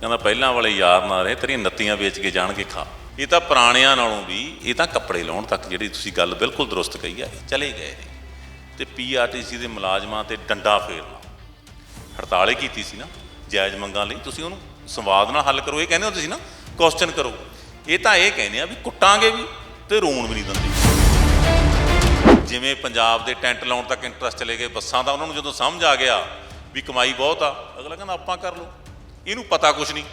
ਕਹਿੰਦਾ ਪਹਿਲਾਂ ਵਾਲੇ ਯਾਰ ਨਾ ਰਹੇ, ਤੇਰੀਆਂ ਨੱਤੀਆਂ ਵੇਚ ਕੇ ਜਾਣਗੇ ਖਾ। ਇਹ ਤਾਂ ਪੁਰਾਣਿਆਂ ਨਾਲੋਂ ਵੀ, ਇਹ ਤਾਂ ਕੱਪੜੇ ਲਾਉਣ ਤੱਕ ਜਿਹੜੀ ਤੁਸੀਂ ਗੱਲ ਬਿਲਕੁਲ ਦਰੁਸਤ ਕਹੀ ਆ, ਇਹ ਚਲੇ ਗਏ ਨੇ। ਤੇ ਪੀਆਰਟੀਸੀ ਦੇ ਮੁਲਾਜ਼ਮਾਂ ਤੇ ਡੰਡਾ ਫੇਰਨਾ। ਹੜਤਾਲ ਕੀਤੀ ਸੀ ਨਾ, ਜਾਇਜ਼ ਮੰਗਾਂ ਲਈ। ਤੁਸੀਂ ਉਹਨੂੰ ਸੰਵਾਦ ਨਾਲ ਹੱਲ ਕਰੋ, ਇਹ ਕਹਿੰਦੇ ਹੋ ਤੁਸੀਂ ਨਾ ਕੁਐਸਚਨ ਕਰੋ। ਇਹ ਤਾਂ ਇਹ ਕਹਿੰਦੇ ਆ ਵੀ ਕੁੱਟਾਂਗੇ ਵੀ ਤੇ ਰੋਣ ਵੀ ਨਹੀਂ ਦਿੰਦੇ। ਜਿਵੇਂ ਪੰਜਾਬ ਦੇ ਟੈਂਟ ਲਾਉਣ ਤੱਕ ਇੰਟਰਸਟ ਚਲੇ ਗਏ, ਬੱਸਾਂ ਦਾ ਉਹਨਾਂ ਨੂੰ ਜਦੋਂ ਸਮਝ ਆ ਗਿਆ ਵੀ ਕਮਾਈ ਬਹੁਤ ਆ, ਅਗਲਾ ਕਹਿੰਦਾ ਆਪਾਂ ਕਰ ਲਓ। ਇਹਨੂੰ ਪਤਾ ਕੁਝ ਨਹੀਂ।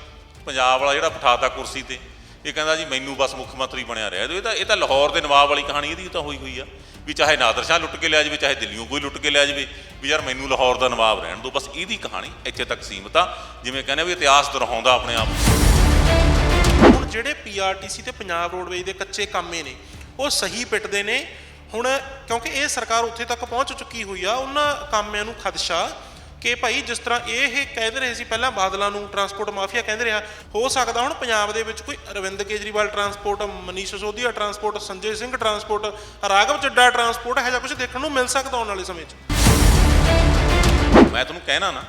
ਪੰਜਾਬ ਵਾਲਾ ਜਿਹੜਾ ਬਿਠਾਤਾ ਕੁਰਸੀ ਤੇ, ਇਹ ਕਹਿੰਦਾ ਜੀ ਮੈਨੂੰ ਬਸ ਮੁੱਖ ਮੰਤਰੀ ਬਣਿਆ ਰਹਿ। ਦਿਓ ਇਹ ਤਾਂ ਇਹ ਤਾਂ ਲਾਹੌਰ ਦੇ ਨਵਾਬ ਵਾਲੀ ਕਹਾਣੀ ਇਹਦੀ ਤਾਂ ਹੋਈ ਹੋਈ ਆ ਵੀ ਚਾਹੇ ਨਾਦਰ ਸ਼ਾਹ ਲੁੱਟ ਕੇ ਲਿਆ ਜਾਵੇ, ਚਾਹੇ ਦਿੱਲੀੋਂ ਕੋਈ ਲੁੱਟ ਕੇ ਲਿਆ ਜਾਵੇ, ਵੀ ਯਾਰ ਮੈਨੂੰ ਲਾਹੌਰ ਦਾ ਨਵਾਬ ਰਹਿਣ ਦਿਓ। ਬਸ ਇਹਦੀ ਕਹਾਣੀ ਇੱਥੇ ਤੱਕ ਸੀਮਤ ਆ, ਜਿਵੇਂ ਕਹਿੰਦੇ ਵੀ ਇਤਿਹਾਸ ਦੁਹਰਾਉਂਦਾ ਆਪਣੇ ਆਪ ਹੁਣ ਜਿਹੜੇ ਪੀਆਰਟੀਸੀ ਤੇ ਪੰਜਾਬ ਰੋਡਵੇਜ਼ ਦੇ ਕੱਚੇ ਕੰਮੇ ਨੇ, ਉਹ ਸਹੀ ਪਿੱਟਦੇ ਨੇ। ਹੁਣ ਕਿਉਂਕਿ ਇਹ ਸਰਕਾਰ ਉੱਥੇ ਤੱਕ ਪਹੁੰਚ ਚੁੱਕੀ ਹੋਈ ਆ, ਉਹਨਾਂ ਕੰਮਿਆਂ ਨੂੰ ਖਦਸ਼ਾ ਕਿ ਭਾਈ ਜਿਸ ਤਰ੍ਹਾਂ ਇਹ ਕਹਿੰਦੇ ਰਹੇ ਸੀ, ਪਹਿਲਾਂ ਬਾਦਲਾਂ ਨੂੰ ਟਰਾਂਸਪੋਰਟ ਮਾਫੀਆ ਕਹਿੰਦੇ ਰਿਹਾ, ਹੋ ਸਕਦਾ ਹੁਣ ਪੰਜਾਬ ਦੇ ਵਿੱਚ ਕੋਈ Arvind Kejriwal transport Manish Sisodia transport Sanjay Singh transport Raghav Chadha transport ਇਹੋ ਜਿਹਾ ਕੁਝ ਦੇਖਣ ਨੂੰ ਮਿਲ ਸਕਦਾ ਆਉਣ ਵਾਲੇ ਸਮੇਂ 'ਚ? ਮੈਂ ਤੁਹਾਨੂੰ ਕਹਿਣਾ ਨਾ,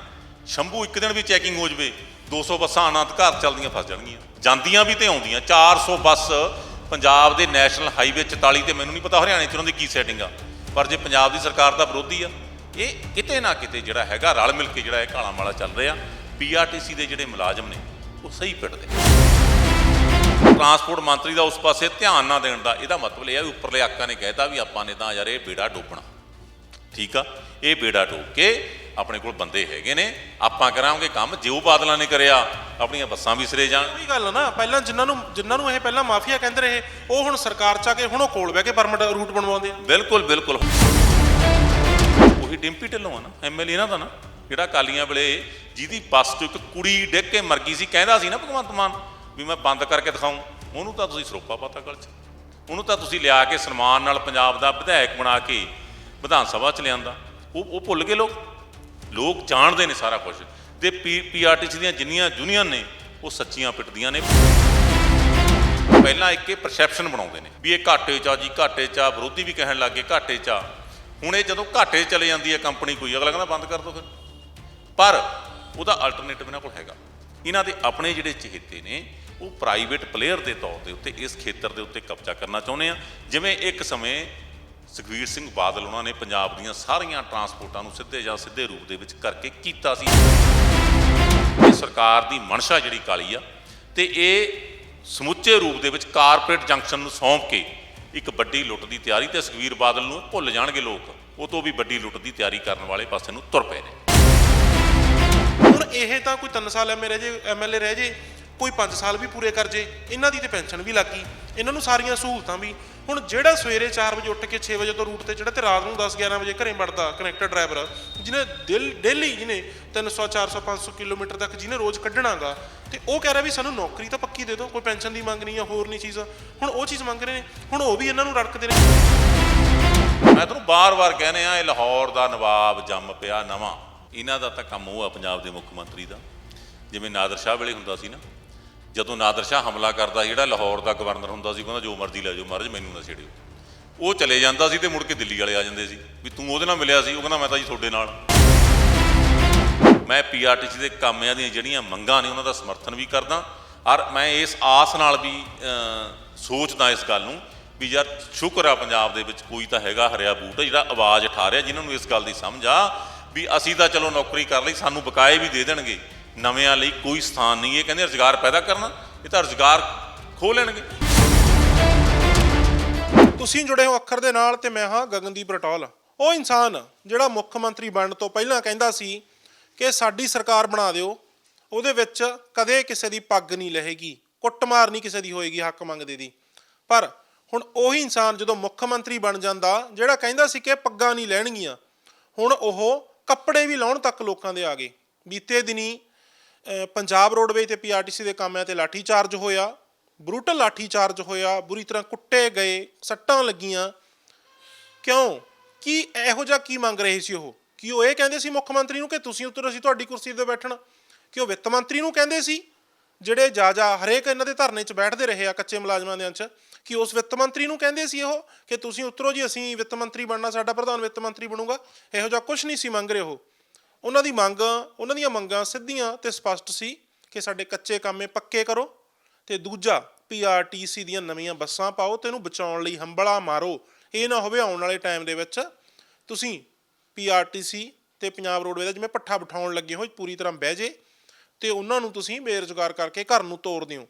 ਸ਼ੰਭੂ ਇੱਕ ਦਿਨ ਵੀ ਚੈਕਿੰਗ ਹੋ ਜਵੇ 200 ਬੱਸਾਂ ਅਨੰਤ ਘਰ ਚੱਲਦੀਆਂ ਫਸ ਜਾਣਗੀਆਂ। ਜਾਂਦੀਆਂ ਵੀ ਤੇ ਆਉਂਦੀਆਂ 400 ਬੱਸ ਪੰਜਾਬ ਦੇ ਨੈਸ਼ਨਲ ਹਾਈਵੇ 44 ਤੇ ਮੈਨੂੰ ਨਹੀਂ ਪਤਾ ਹਰਿਆਣੇ 'ਚ ਉਹਨਾਂ ਦੀ ਕੀ ਸੈਟਿੰਗ ਆ। ਪਰ ਜੇ ਪੰਜਾਬ ਦੀ ਸਰਕਾਰ ਦਾ ਵਿਰੋਧੀ ਆ ਇਹ ਕਿਤੇ ਨਾ ਕਿਤੇ ਜਿਹੜਾ ਹੈਗਾ ਰਲ ਮਿਲ ਕੇ ਜਿਹੜਾ ਇਹ ਕਾਲਾ ਮਾਲਾ ਚੱਲ ਰਿਹਾ ਪੀਆਰਟੀਸੀ ਦੇ ਜਿਹੜੇ ਮੁਲਾਜ਼ਮ ਨੇ ਉਹ ਸਹੀ ਪਿੱਟਦੇ ਟਰਾਂਸਪੋਰਟ ਮੰਤਰੀ ਦਾ ਉਸ ਪਾਸੇ ਧਿਆਨ ਨਾ ਦੇਣ ਦਾ ਇਹਦਾ ਮਤਲਬ ਇਹ ਆ ਵੀ ਉੱਪਰਲੇ ਆਕਾ ਨੇ ਕਹਿਤਾ ਵੀ ਆਪਾਂ ਨੇ ਤਾਂ ਯਾਰ ਇਹ ਬੇੜਾ ਡੋਬਣਾ। ਠੀਕ ਆ? ਇਹ ਬੇੜਾ ਟੋਕ ਕੇ ਆਪਣੇ ਕੋਲ ਬੰਦੇ ਹੈਗੇ ਨੇ ਆਪਾਂ ਕਰਾਂਗੇ ਕੰਮ ਜਿਉ ਬਾਦਲਾਂ ਨੇ ਕਰਿਆ ਆਪਣੀਆਂ ਬੱਸਾਂ ਵੀ ਸਿਰੇ ਜਾਣ। ਉਹੀ ਗੱਲ ਨਾ ਪਹਿਲਾਂ ਜਿਨ੍ਹਾਂ ਨੂੰ ਜਿਨ੍ਹਾਂ ਨੂੰ ਇਹ ਪਹਿਲਾਂ ਮਾਫੀਆ ਕਹਿੰਦੇ ਰਹੇ ਉਹ ਹੁਣ ਸਰਕਾਰ ਚ ਆ ਕੇ ਹੁਣ ਉਹ ਕੋਲ ਬਹਿ ਕੇ ਪਰਮਿਟ ਰੂਟ ਬਣਵਾਉਂਦੇ ਆ। ਬਿਲਕੁਲ ਬਿਲਕੁਲ। ਉਹੀ ਡਿੰਪੀ ਢਿੱਲੋਂ ਆ ਨਾ ਐਮਐਲਏ ਇਹਨਾਂ ਦਾ ਨਾ, ਜਿਹੜਾ ਕਾਲੀਆਂ ਵੇਲੇ ਜਿਹਦੀ ਬੱਸ ਤੋਂ ਇੱਕ ਕੁੜੀ ਡਿੱਗ ਕੇ ਮਰ ਗਈ ਸੀ, ਕਹਿੰਦਾ ਸੀ ਨਾ ਭਗਵੰਤ ਮਾਨ ਵੀ ਮੈਂ ਬੰਦ ਕਰਕੇ ਦਿਖਾਉਂ ਉਹਨੂੰ ਤਾਂ ਤੁਸੀਂ ਸਰੋਪਾ ਪਾਤਾ ਗਲ 'ਚ। ਉਹਨੂੰ ਤਾਂ ਤੁਸੀਂ ਲਿਆ ਕੇ ਸਨਮਾਨ ਨਾਲ ਪੰਜਾਬ ਦਾ ਵਿਧਾਇਕ ਬਣਾ ਕੇ ਵਿਧਾਨ ਸਭਾ 'ਚ ਲਿਆਂਦਾ। ਉਹ ਉਹ ਭੁੱਲ ਗਏ ਲੋਕ। ਲੋਕ ਜਾਣਦੇ ਨੇ ਸਾਰਾ ਕੁਝ ਤੇ ਪੀਆਰਟੀਸੀ ਦੀਆਂ ਜਿੰਨੀਆਂ ਯੂਨੀਅਨ ਨੇ, ਉਹ ਸੱਚੀਆਂ ਪਿੱਟਦੀਆਂ ਨੇ। ਪਹਿਲਾਂ ਇੱਕ ਇਹ ਪਰਸੈਪਸ਼ਨ ਬਣਾਉਂਦੇ ਨੇ ਵੀ ਇਹ ਘਾਟੇ 'ਚ ਆ ਜੀ, ਘਾਟੇ 'ਚ ਆ, ਵਿਰੋਧੀ ਵੀ ਕਹਿਣ ਲੱਗੇ ਘਾਟੇ 'ਚ ਆ। ਹੁਣ ਇਹ ਜਦੋਂ ਘਾਟੇ ਚਲੇ ਜਾਂਦੀ ਹੈ ਕੰਪਨੀ ਕੋਈ, ਅਗਲਾ ਕਹਿੰਦਾ ਬੰਦ ਕਰ ਦਿਓ ਫਿਰ। ਪਰ ਉਹਦਾ ਅਲਟਰਨੇਟਿਵ ਇਹਨਾਂ ਕੋਲ ਹੈਗਾ। ਇਹਨਾਂ ਦੇ ਆਪਣੇ ਜਿਹੜੇ ਚਹੇਤੇ ਨੇ, ਉਹ ਪ੍ਰਾਈਵੇਟ ਪਲੇਅਰ ਦੇ ਤੌਰ ਦੇ ਉੱਤੇ ਇਸ ਖੇਤਰ ਦੇ ਉੱਤੇ ਕਬਜ਼ਾ ਕਰਨਾ ਚਾਹੁੰਦੇ ਆ। ਜਿਵੇਂ ਇੱਕ ਸਮੇਂ ਸੁਖਵੀਰ ਸਿੰਘ ਬਾਦਲ ਉਹਨਾਂ ਨੇ ਪੰਜਾਬ ਦੀਆਂ ਸਾਰੀਆਂ ਟਰਾਂਸਪੋਰਟਾਂ ਨੂੰ ਸਿੱਧੇ ਜਾਂ ਸਿੱਧੇ ਰੂਪ ਦੇ ਵਿੱਚ ਕਰਕੇ ਕੀਤਾ ਸੀ। ਇਹ ਸਰਕਾਰ ਦੀ ਮਨਸ਼ਾ ਜਿਹੜੀ ਕਾਲੀ ਆ, ਤੇ ਇਹ ਸਮੁੱਚੇ ਰੂਪ ਦੇ ਵਿੱਚ ਕਾਰਪੋਰੇਟ ਜੰਕਸ਼ਨ ਨੂੰ ਸੌਂਪ ਕੇ ਇੱਕ ਵੱਡੀ ਲੁੱਟ ਦੀ ਤਿਆਰੀ ਤੇ ਸੁਖਵੀਰ ਬਾਦਲ ਨੂੰ ਭੁੱਲ ਜਾਣਗੇ ਲੋਕ। ਉਹ ਤੋਂ ਵੀ ਵੱਡੀ ਲੁੱਟ ਦੀ ਤਿਆਰੀ ਕਰਨ ਵਾਲੇ ਪਾਸੇ ਨੂੰ ਤੁਰ ਪਏ ਨੇ। ਹੁਣ ਇਹ ਤਾਂ ਕੋਈ 3 ਸਾਲ ਐਮਏ ਰਹਿ ਜੇ ਐਮਐਲਏ ਰਹਿ ਜੇ, ਕੋਈ 5 ਸਾਲ ਵੀ ਪੂਰੇ ਕਰ ਜੇ, ਇਹਨਾਂ ਦੀ ਤੇ ਪੈਨਸ਼ਨ ਵੀ ਲੱਗ ਗਈ। ਇਹਨਾਂ ਨੂੰ ਸਾਰੀਆਂ ਸਹੂਲਤਾਂ ਵੀ ਹੁਣ ਜਿਹੜਾ ਸਵੇਰੇ 4 ਵਜੇ ਉੱਠ ਕੇ 6 ਵਜੇ ਤੋਂ ਰੂਟ ਤੇ ਜਿਹੜਾ ਤੇ ਰਾਤ ਨੂੰ 10 11 ਵਜੇ ਘਰੇ ਵੜਦਾ ਕਨੈਕਟਰ ਡਰਾਈਵਰ ਜਿਹਨੇ ਦਿਲ, ਡੇਲੀ ਜਿਹਨੇ 300 400 500 ਕਿਲੋਮੀਟਰ ਤੱਕ ਜਿਹਨੇ ਰੋਜ਼ ਕੱਢਣਾਗਾ, ਤੇ ਉਹ ਕਹਿ ਰਿਹਾ ਵੀ ਸਾਨੂੰ ਨੌਕਰੀ ਤਾਂ ਪੱਕੀ ਦੇ ਦਿਓ, ਕੋਈ ਪੈਨਸ਼ਨ ਦੀ ਮੰਗ ਨਹੀਂ ਆ, ਹੋਰ ਨਹੀਂ ਚੀਜ਼ ਹੁਣ ਉਹ ਚੀਜ਼ ਮੰਗ ਰਹੇ ਨੇ, ਹੁਣ ਉਹ ਵੀ ਇਹਨਾਂ ਨੂੰ ਰੜਕਦੇ ਨੇ। ਮੈਂ ਤੁਹਾਨੂੰ ਬਾਰ-ਬਾਰ ਕਹਿੰਦੇ ਆ, ਇਹ ਲਾਹੌਰ ਦਾ ਨਵਾਬ ਜੰਮ ਪਿਆ ਨਵਾਂ। ਇਹਨਾਂ ਦਾ ਤਾਂ ਕੰਮ ਉਹ ਆ, ਪੰਜਾਬ ਦੇ ਮੁੱਖ ਮੰਤਰੀ ਦਾ। ਜਿਵੇਂ ਨਾਦਰ ਸ਼ਾਹ ਵੇਲੇ ਹੁੰਦਾ ਸੀ ਨਾ। ਜਦੋਂ ਨਾਦਰ ਸ਼ਾਹ ਹਮਲਾ ਕਰਦਾ ਸੀ, ਜਿਹੜਾ ਲਾਹੌਰ ਦਾ ਗਵਰਨਰ ਹੁੰਦਾ ਸੀ, ਕਹਿੰਦਾ ਜੋ ਮਰਜ਼ੀ ਲੈ ਜਾਓ, ਮਹਾਰਾਜ ਮੈਨੂੰ ਨਾ ਛੇੜਿਓ। ਉਹ ਚਲੇ ਜਾਂਦਾ ਸੀ ਤੇ ਮੁੜ ਕੇ ਦਿੱਲੀ ਵਾਲੇ ਆ ਜਾਂਦੇ ਸੀ, ਵੀ ਤੂੰ ਉਹਦੇ ਨਾਲ ਮਿਲਿਆ ਸੀ, ਉਹ ਕਹਿੰਦਾ ਮੈਂ ਤਾਂ ਜੀ ਤੁਹਾਡੇ ਨਾਲ। ਮੈਂ ਪੀਆਰਟੀਸੀ ਦੇ ਕੰਮਿਆਂ ਦੀਆਂ ਜਿਹੜੀਆਂ ਮੰਗਾਂ ਨੇ, ਉਹਨਾਂ ਦਾ ਸਮਰਥਨ ਵੀ ਕਰਦਾ। ਔਰ ਮੈਂ ਇਸ ਆਸ ਨਾਲ ਵੀ ਸੋਚਦਾ ਇਸ ਗੱਲ ਨੂੰ, ਵੀ ਯਾਰ ਸ਼ੁਕਰ ਆ ਪੰਜਾਬ ਦੇ ਵਿੱਚ ਕੋਈ ਤਾਂ ਹੈਗਾ ਹਰਿਆ ਬੂਟ, ਜਿਹੜਾ ਆਵਾਜ਼ ਉਠਾ ਰਿਹਾ, ਜਿਨ੍ਹਾਂ ਨੂੰ ਇਸ ਗੱਲ ਦੀ ਸਮਝ ਆ, ਵੀ ਅਸੀਂ ਤਾਂ ਚਲੋ ਨੌਕਰੀ ਕਰ ਲਈ, ਸਾਨੂੰ ਬਕਾਏ ਵੀ ਦੇ ਦੇਣਗੇ। ਨਵਿਆਂ ਲਈ ਕੋਈ ਸਥਾਨ ਨਹੀਂ ਇਹ ਕਹਿੰਦੇ ਰੁਜ਼ਗਾਰ ਪੈਦਾ ਕਰਨਾ, ਇਹ ਤਾਂ ਰੁਜ਼ਗਾਰ ਖੋ ਲੈਣਗੇ। ਤੁਸੀਂ ਜੁੜੇ ਹੋ ਅੱਖਰ ਦੇ ਨਾਲ ਤੇ ਮੈਂ ਹਾਂ ਗਗਨਦੀਪ ਰਟੌਲ। ਉਹ ਇਨਸਾਨ ਜਿਹੜਾ ਮੁੱਖ ਮੰਤਰੀ ਬਣਨ ਤੋਂ ਪਹਿਲਾਂ ਕਹਿੰਦਾ ਸੀ ਕਿ ਸਾਡੀ ਸਰਕਾਰ ਬਣਾ ਦਿਓ, ਉਹਦੇ ਵਿੱਚ ਕਦੇ ਕਿਸੇ ਦੀ ਪੱਗ ਨਹੀਂ ਲਹੇਗੀ, ਕੁੱਟਮਾਰ ਨਹੀਂ ਕਿਸੇ ਦੀ ਹੋਏਗੀ ਹੱਕ ਮੰਗਦੇ ਦੀ। ਪਰ ਹੁਣ ਉਹੀ ਇਨਸਾਨ ਜਦੋਂ ਮੁੱਖ ਮੰਤਰੀ ਬਣ ਜਾਂਦਾ, ਜਿਹੜਾ ਕਹਿੰਦਾ ਸੀ ਕਿ ਪੱਗਾਂ ਨਹੀਂ ਲੈਣਗੀਆਂ, ਹੁਣ ਉਹ ਕੱਪੜੇ ਵੀ ਲਾਉਣ ਤੱਕ ਲੋਕਾਂ ਦੇ ਆ ਗਏ। ਬੀਤੇ ਦਿਨੀ ਪੰਜਾਬ ਰੋਡਵੇਜ਼ ਤੇ ਪੀਆਰਟੀਸੀ ਦੇ ਕਾਮਿਆਂ ਤੇ ਲਾਠੀ ਚਾਰਜ ਹੋਇਆ, ਬਰੂਟਲ ਲਾਠੀ ਚਾਰਜ ਹੋਇਆ, ਬੁਰੀ ਤਰ੍ਹਾਂ ਕੁੱਟੇ ਗਏ, ਸੱਟਾਂ ਲੱਗੀਆਂ। ਕਿਉਂ? ਕੀ ਇਹੋ ਜਿਹਾ ਕੀ ਮੰਗ ਰਹੇ ਸੀ ਉਹ? ਕੀ ਉਹ ਇਹ ਕਹਿੰਦੇ ਸੀ ਮੁੱਖ ਮੰਤਰੀ ਨੂੰ ਕਿ ਤੁਸੀਂ ਉੱਤਰ ਅਸੀਂ ਤੁਹਾਡੀ ਕੁਰਸੀ ਤੇ ਬੈਠਣਾ? ਕਿ ਉਹ ਵਿੱਤ ਮੰਤਰੀ ਨੂੰ ਕਹਿੰਦੇ ਸੀ, ਜਿਹੜੇ ਜਾ ਜਾ ਹਰੇਕ ਇਹਨਾਂ ਦੇ ਧਰਨੇ 'ਚ ਬੈਠਦੇ ਰਹੇ ਆ ਕੱਚੇ ਮੁਲਾਜ਼ਮਾਂ ਦੇ ਅੰਚ ਕਿ ਉਸ ਵਿੱਤ ਮੰਤਰੀ ਨੂੰ ਕਹਿੰਦੇ ਸੀ ਉਹ ਕਿ ਤੁਸੀਂ ਉਤਰੋ ਜੀ, ਅਸੀਂ ਵਿੱਤ ਮੰਤਰੀ ਬਣਨਾ, ਸਾਡਾ ਪ੍ਰਧਾਨ ਵਿੱਤ ਮੰਤਰੀ ਬਣੂਗਾ। ਇਹੋ ਜਿਹਾ ਕੁਝ ਨਹੀਂ ਸੀ ਮੰਗ ਰਹੇ ਉਹ। ਉਹਨਾਂ ਦੀ ਮੰਗ, ਉਹਨਾਂ ਦੀਆਂ ਮੰਗਾਂ ਸਿੱਧੀਆਂ ਤੇ ਸਪਸ਼ਟ ਸੀ ਕਿ ਸਾਡੇ ਕੱਚੇ ਕੰਮੇ ਪੱਕੇ ਕਰੋ ਤੇ ਦੂਜਾ ਪੀਆਰਟੀਸੀ ਦੀਆਂ ਨਵੀਆਂ ਬੱਸਾਂ ਪਾਓ ਤੇ ਇਹਨੂੰ ਬਚਾਉਣ ਲਈ ਹੰਬਲਾ ਮਾਰੋ। ਇਹ ਨਾ ਹੋਵੇ ਆਉਣ ਵਾਲੇ ਟਾਈਮ ਦੇ ਵਿੱਚ ਤੁਸੀਂ ਪੀਆਰਟੀਸੀ ਤੇ ਪੰਜਾਬ ਰੋਡਵੇਜ਼ ਦਾ ਜਿਵੇਂ ਪੱਠਾ ਬਿਠਾਉਣ ਲੱਗੇ ਹੋ ਪੂਰੀ ਤਰ੍ਹਾਂ ਬਹਿ ਜੇ ਤੇ ਉਹਨਾਂ ਨੂੰ ਤੁਸੀਂ ਬੇਰੁਜ਼ਗਾਰ ਕਰਕੇ ਘਰ ਨੂੰ ਤੋੜ ਦਿਓ।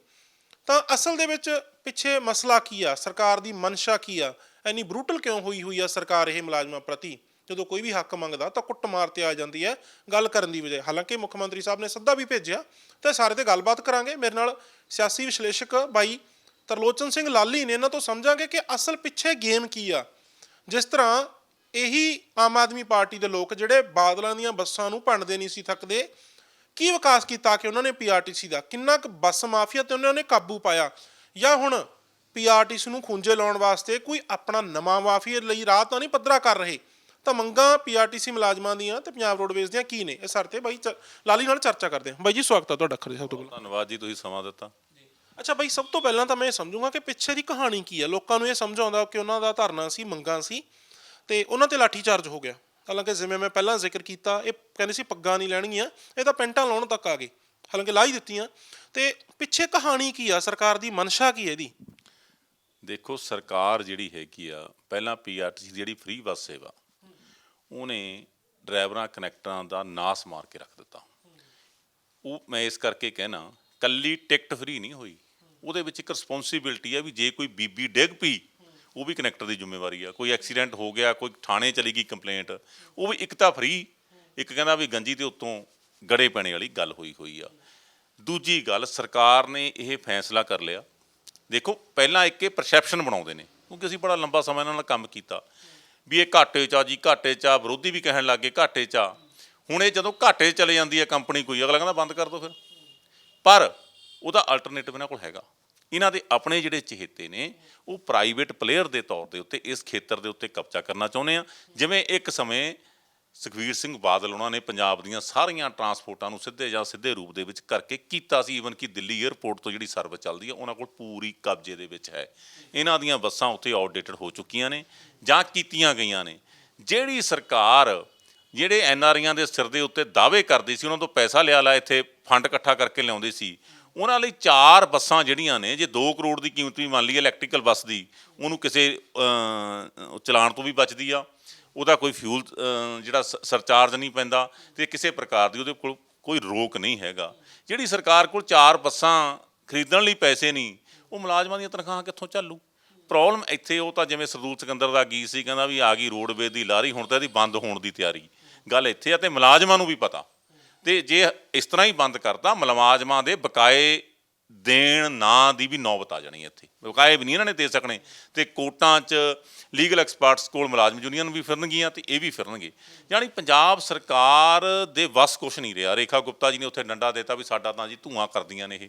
ਤਾਂ ਅਸਲ ਦੇ ਵਿੱਚ ਪਿੱਛੇ ਮਸਲਾ ਕੀ ਆ? ਸਰਕਾਰ ਦੀ ਮਨਸ਼ਾ ਕੀ ਆ? ਇੰਨੀ ਬਰੂਟਲ ਕਿਉਂ ਹੋਈ ਹੋਈ ਆ ਸਰਕਾਰ ਇਹ ਮੁਲਾਜ਼ਮਾਂ ਪ੍ਰਤੀ? ਜਦੋਂ ਕੋਈ ਵੀ ਹੱਕ ਮੰਗਦਾ ਤਾਂ ਕੁੱਟਮਾਰ ਤੇ ਆ ਜਾਂਦੀ ਹੈ ਗੱਲ ਕਰਨ ਦੀ ਬਜਾਏ। ਹਾਲਾਂਕਿ ਮੁੱਖ ਮੰਤਰੀ ਸਾਹਿਬ ਨੇ ਸੱਦਾ ਵੀ ਭੇਜਿਆ, ਤੇ ਸਾਰੇ ਤੇ ਗੱਲਬਾਤ ਕਰਾਂਗੇ। ਮੇਰੇ ਨਾਲ ਸਿਆਸੀ ਵਿਸ਼ਲੇਸ਼ਕ ਬਾਈ ਤਰਲੋਚਨ ਸਿੰਘ ਲਾਲੀ ਨੇ। ਇਹਨਾਂ ਤੋਂ ਸਮਝਾਂਗੇ ਕਿ ਅਸਲ ਪਿੱਛੇ ਗੇਮ ਕੀ ਆ। ਜਿਸ ਤਰ੍ਹਾਂ ਇਹੀ ਆਮ ਆਦਮੀ ਪਾਰਟੀ ਦੇ ਲੋਕ ਜਿਹੜੇ ਬਾਦਲਾਂ ਦੀਆਂ ਬੱਸਾਂ ਨੂੰ ਭੰਡਦੇ ਨਹੀਂ ਸੀ ਥੱਕਦੇ, ਕੀ ਵਿਕਾਸ ਕੀਤਾ ਕਿ ਉਹਨਾਂ ਨੇ ਪੀਆਰਟੀਸੀ ਦਾ? ਕਿੰਨਾ ਕੁ ਬੱਸ ਮਾਫੀਆ ਤੇ ਉਹਨਾਂ ਨੇ ਕਾਬੂ ਪਾਇਆ? ਜਾਂ ਹੁਣ ਪੀਆਰਟੀਸੀ ਨੂੰ ਖੁੰਝੇ ਲਾਉਣ ਵਾਸਤੇ ਕੋਈ ਆਪਣਾ ਨਵਾਂ ਮਾਫੀਆ ਲਈ ਰਾਹ ਤਾਂ ਨਹੀਂ ਪੱਧਰਾ ਕਰ ਰਹੇ? ਤਾਂ ਮੰਗਾਂ ਪੀਆਰਟੀਸੀ ਮੁਲਾਜ਼ਮਾਂ ਦੀਆਂ ਤੇ ਪੰਜਾਬ ਰੋਡਵੇਜ਼ ਦੀਆਂ ਕੀ ਨੇ? ਇਹ ਸਰ ਤੇ ਬਾਈ ਚ- ਲਾਲੀ ਨਾਲ ਚਰਚਾ ਕਰਦੇ ਹਾਂ। ਬਾਈ ਜੀ ਸਵਾਗਤ ਹੈ ਤੁਹਾਡਾ ਅੱਖਰ ਜੀ ਸਭ ਤੋਂ ਪਹਿਲਾਂ। ਧੰਨਵਾਦ ਜੀ ਤੁਸੀਂ ਸਮਾਂ ਦਿੱਤਾ। ਅੱਛਾ ਬਾਈ ਸਭ ਤੋਂ ਪਹਿਲਾਂ ਤਾਂ ਮੈਂ ਇਹ ਸਮਝੂੰਗਾ ਕਿ ਪਿੱਛੇ ਦੀ ਕਹਾਣੀ ਕੀ ਹੈ ਲੋਕਾਂ ਨੂੰ ਇਹ ਸਮਝ ਆਉਂਦਾ ਕਿ ਉਹਨਾਂ ਦਾ ਧਰਨਾ ਸੀ ਮੰਗਾਂ ਸੀ ਤੇ ਉਹਨਾਂ ਤੇ ਲਾਠੀ ਚਾਰਜ ਹੋ ਗਿਆ। ਹਾਲਾਂਕਿ ਜਿਵੇਂ ਮੈਂ ਪਹਿਲਾਂ ਜ਼ਿਕਰ ਕੀਤਾ ਇਹ ਕਹਿੰਦੇ ਸੀ ਪੱਗਾਂ ਨਹੀਂ ਲੈਣਗੀਆਂ ਇਹ ਤਾਂ ਪੈਂਟਾਂ ਲਾਉਣ ਤੱਕ ਆ ਗਏ। ਹਾਲਾਂਕਿ ਲਾ ਹੀ ਦਿੱਤੀਆਂ। ਤੇ ਪਿੱਛੇ ਕਹਾਣੀ ਕੀ ਆ? ਸਰਕਾਰ ਦੀ ਮਨਸ਼ਾ ਕੀ ਹੈ ਇਹਦੀ? ਦੇਖੋ ਸਰਕਾਰ ਜਿਹੜੀ ਹੈਗੀ ਆ ਪਹਿਲਾਂ ਪੀਆਰਟੀਸੀ ਜਿਹੜੀ ਫ੍ਰੀ ਬੱਸ ਸੇਵਾ ਉਹਨੇ ਡਰਾਈਵਰਾਂ, ਕਨੈਕਟਰਾਂ ਦਾ ਨਾਸ ਮਾਰ ਕੇ ਰੱਖ ਦਿੱਤਾ। ਉਹ, ਮੈਂ ਇਸ ਕਰਕੇ ਕਹਿਣਾ, ਕੱਲੀ ਟਿਕਟ ਫਰੀ ਨਹੀਂ ਹੋਈ। ਉਹਦੇ ਵਿੱਚ ਇੱਕ ਰਿਸਪੌਂਸਿਬਿਲਟੀ ਆ ਵੀ ਜੇ ਕੋਈ ਬੀਬੀ ਡਿੱਗ ਪਈ, ਉਹ ਵੀ ਕਨੈਕਟਰ ਦੀ ਜ਼ਿੰਮੇਵਾਰੀ ਆ। ਕੋਈ ਐਕਸੀਡੈਂਟ ਹੋ ਗਿਆ, ਕੋਈ ਥਾਣੇ ਚਲੀ ਗਈ ਕੰਪਲੇਂਟ ਉਹ ਵੀ ਇੱਕ ਤਾਂ ਫਰੀ ਇੱਕ ਕਹਿੰਦਾ ਵੀ ਗੰਜੀ ਤੇ ਉੱਤੋਂ ਗੜੇ ਪੈਣੇ ਵਾਲੀ ਗੱਲ ਹੋਈ ਹੋਈ ਆ। ਦੂਜੀ ਗੱਲ, ਸਰਕਾਰ ਨੇ ਇਹ ਫੈਸਲਾ ਕਰ ਲਿਆ। ਦੇਖੋ, ਪਹਿਲਾਂ ਇੱਕ ਇਹ ਪਰਸੈਪਸ਼ਨ ਬਣਾਉਂਦੇ ਨੇ, ਕਿਉਂਕਿ ਅਸੀਂ ਬੜਾ ਲੰਬਾ ਸਮਾਂ ਇਹਨਾਂ ਨਾਲ ਕੰਮ ਕੀਤਾ। ਵੀ ਇਹ ਘਾਟੇ 'ਚ ਆ ਜੀ, ਘਾਟੇ 'ਚ ਆ, ਵਿਰੋਧੀ ਵੀ ਕਹਿਣ ਲੱਗੇ ਘਾਟੇ 'ਚ ਆ। ਹੁਣ ਇਹ ਜਦੋਂ ਘਾਟੇ 'ਚ ਚਲੇ ਜਾਂਦੀ ਹੈ ਕੰਪਨੀ ਕੋਈ, ਅਗਲਾ ਕਹਿੰਦਾ ਬੰਦ ਕਰ ਦਿਓ ਫਿਰ। ਪਰ ਉਹਦਾ ਅਲਟਰਨੇਟਿਵ ਇਹਨਾਂ ਕੋਲ ਹੈਗਾ। ਇਹਨਾਂ ਦੇ ਆਪਣੇ ਜਿਹੜੇ ਚਹੇਤੇ ਨੇ, ਉਹ ਪ੍ਰਾਈਵੇਟ ਪਲੇਅਰ ਦੇ ਤੌਰ ਦੇ ਉੱਤੇ ਇਸ ਖੇਤਰ ਦੇ ਉੱਤੇ ਕਬਜ਼ਾ ਕਰਨਾ ਚਾਹੁੰਦੇ ਆ। ਜਿਵੇਂ ਇੱਕ ਸਮੇਂ ਸੁਖਵੀਰ ਸਿੰਘ ਬਾਦਲ ਉਹਨਾਂ ਨੇ ਪੰਜਾਬ ਦੀਆਂ ਸਾਰੀਆਂ ਟਰਾਂਸਪੋਰਟਾਂ ਨੂੰ ਸਿੱਧੇ ਜਾਂ ਸਿੱਧੇ ਰੂਪ ਦੇ ਵਿੱਚ ਕਰਕੇ ਕੀਤਾ ਸੀ ਈਵਨ ਕਿ ਦਿੱਲੀ 에ਅਰਪੋਰਟ ਤੋਂ ਜਿਹੜੀ ਸਰਵਿਸ ਚੱਲਦੀ ਹੈ ਉਹਨਾਂ ਕੋਲ ਪੂਰੀ ਕਬਜ਼ੇ ਦੇ ਵਿੱਚ ਹੈ। ਇਹਨਾਂ ਦੀਆਂ ਬੱਸਾਂ ਉੱਥੇ ਆਊਟਡੇਟਡ ਹੋ ਚੁੱਕੀਆਂ ਨੇ ਜਾਂ ਕੀਤੀਆਂ ਗਈਆਂ ਨੇ। ਜਿਹੜੀ ਸਰਕਾਰ ਜਿਹੜੇ ਐਨਆਰਆਈਆਂ ਦੇ ਸਿਰ ਦੇ ਉੱਤੇ ਦਾਅਵੇ ਕਰਦੀ ਸੀ ਉਹਨਾਂ ਤੋਂ ਪੈਸਾ ਲਿਆ ਲਾ ਇੱਥੇ ਫੰਡ ਇਕੱਠਾ ਕਰਕੇ ਲਿਆਉਂਦੀ ਸੀ। ਉਹਨਾਂ ਲਈ ਚਾਰ ਬੱਸਾਂ ਜਿਹੜੀਆਂ ਨੇ ਜੇ 2 ਕਰੋੜ ਦੀ ਕੀਮਤ ਵੀ ਮੰਨ ਲਈ ਇਲੈਕਟ੍ਰੀਕਲ ਬੱਸ ਦੀ ਉਹਨੂੰ ਕਿਸੇ ਅਹ, ਤੋਂ ਵੀ ਬਚਦੀ ਆ। ਉਹਦਾ ਕੋਈ ਫਿਊਲ ਜਿਹੜਾ ਸ- ਸਰਚਾਰਜ ਨਹੀਂ ਪੈਂਦਾ ਤੇ ਕਿਸੇ ਪ੍ਰਕਾਰ ਦੀ ਉਹਦੇ ਕੋਲ ਕੋਈ ਰੋਕ ਨਹੀਂ ਹੈਗਾ। ਜਿਹੜੀ ਸਰਕਾਰ ਕੋਲ ਚਾਰ ਬੱਸਾਂ ਖਰੀਦਣ ਲਈ ਪੈਸੇ ਨਹੀਂ, ਉਹ ਮੁਲਾਜ਼ਮਾਂ ਦੀਆਂ ਤਨਖਾਹਾਂ ਕਿੱਥੋਂ ਚੱਲੂ ਪ੍ਰੋਬਲਮ ਇੱਥੇ ਉਹ ਤਾਂ ਜਿਵੇਂ ਸਰਦੂਲ ਸਿਕੰਦਰ ਦਾ ਗੀਤ ਸੀ, ਕਹਿੰਦਾ ਵੀ ਆ ਗਈ ਰੋਡਵੇ ਦੀ ਲਾਰੀ, ਹੁਣ ਤਾਂ ਇਹਦੀ ਬੰਦ ਹੋਣ ਦੀ ਤਿਆਰੀ। ਗੱਲ ਇੱਥੇ ਆ ਤੇ ਮੁਲਾਜ਼ਮਾਂ ਨੂੰ ਵੀ ਪਤਾ। ਤੇ ਜੇ ਇਸ ਤਰ੍ਹਾਂ ਹੀ ਬੰਦ ਕਰਤਾ, ਮੁਲਾਜ਼ਮਾਂ ਦੇ ਬਕਾਏ ਦੇਣ ਨਾਂ ਦੀ ਵੀ ਨੌਬਤ ਆ ਜਾਣੀ ਇੱਥੇ। ਬਕਾਏ ਵੀ ਨਹੀਂ ਇਹਨਾਂ ਨੇ ਦੇ ਸਕਣੇ। ਤੇ ਕੋਰਟਾਂ 'ਚ ਲੀਗਲ ਐਕਸਪਰਟਸ ਕੋਲ ਮੁਲਾਜ਼ਮ ਯੂਨੀਅਨ ਵੀ ਫਿਰਨਗੀਆਂ ਤੇ ਇਹ ਵੀ ਫਿਰਨਗੇ। ਯਾਨੀ ਪੰਜਾਬ ਸਰਕਾਰ ਦੇ ਵੱਸ ਕੁਛ ਨਹੀਂ ਰਿਹਾ। ਰੇਖਾ ਗੁਪਤਾ ਜੀ ਨੇ ਉੱਥੇ ਡੰਡਾ ਦਿੱਤਾ ਵੀ ਸਾਡਾ ਤਾਂ ਜੀ ਧੂਆਂ ਕਰਦੀਆਂ ਨੇ ਇਹ।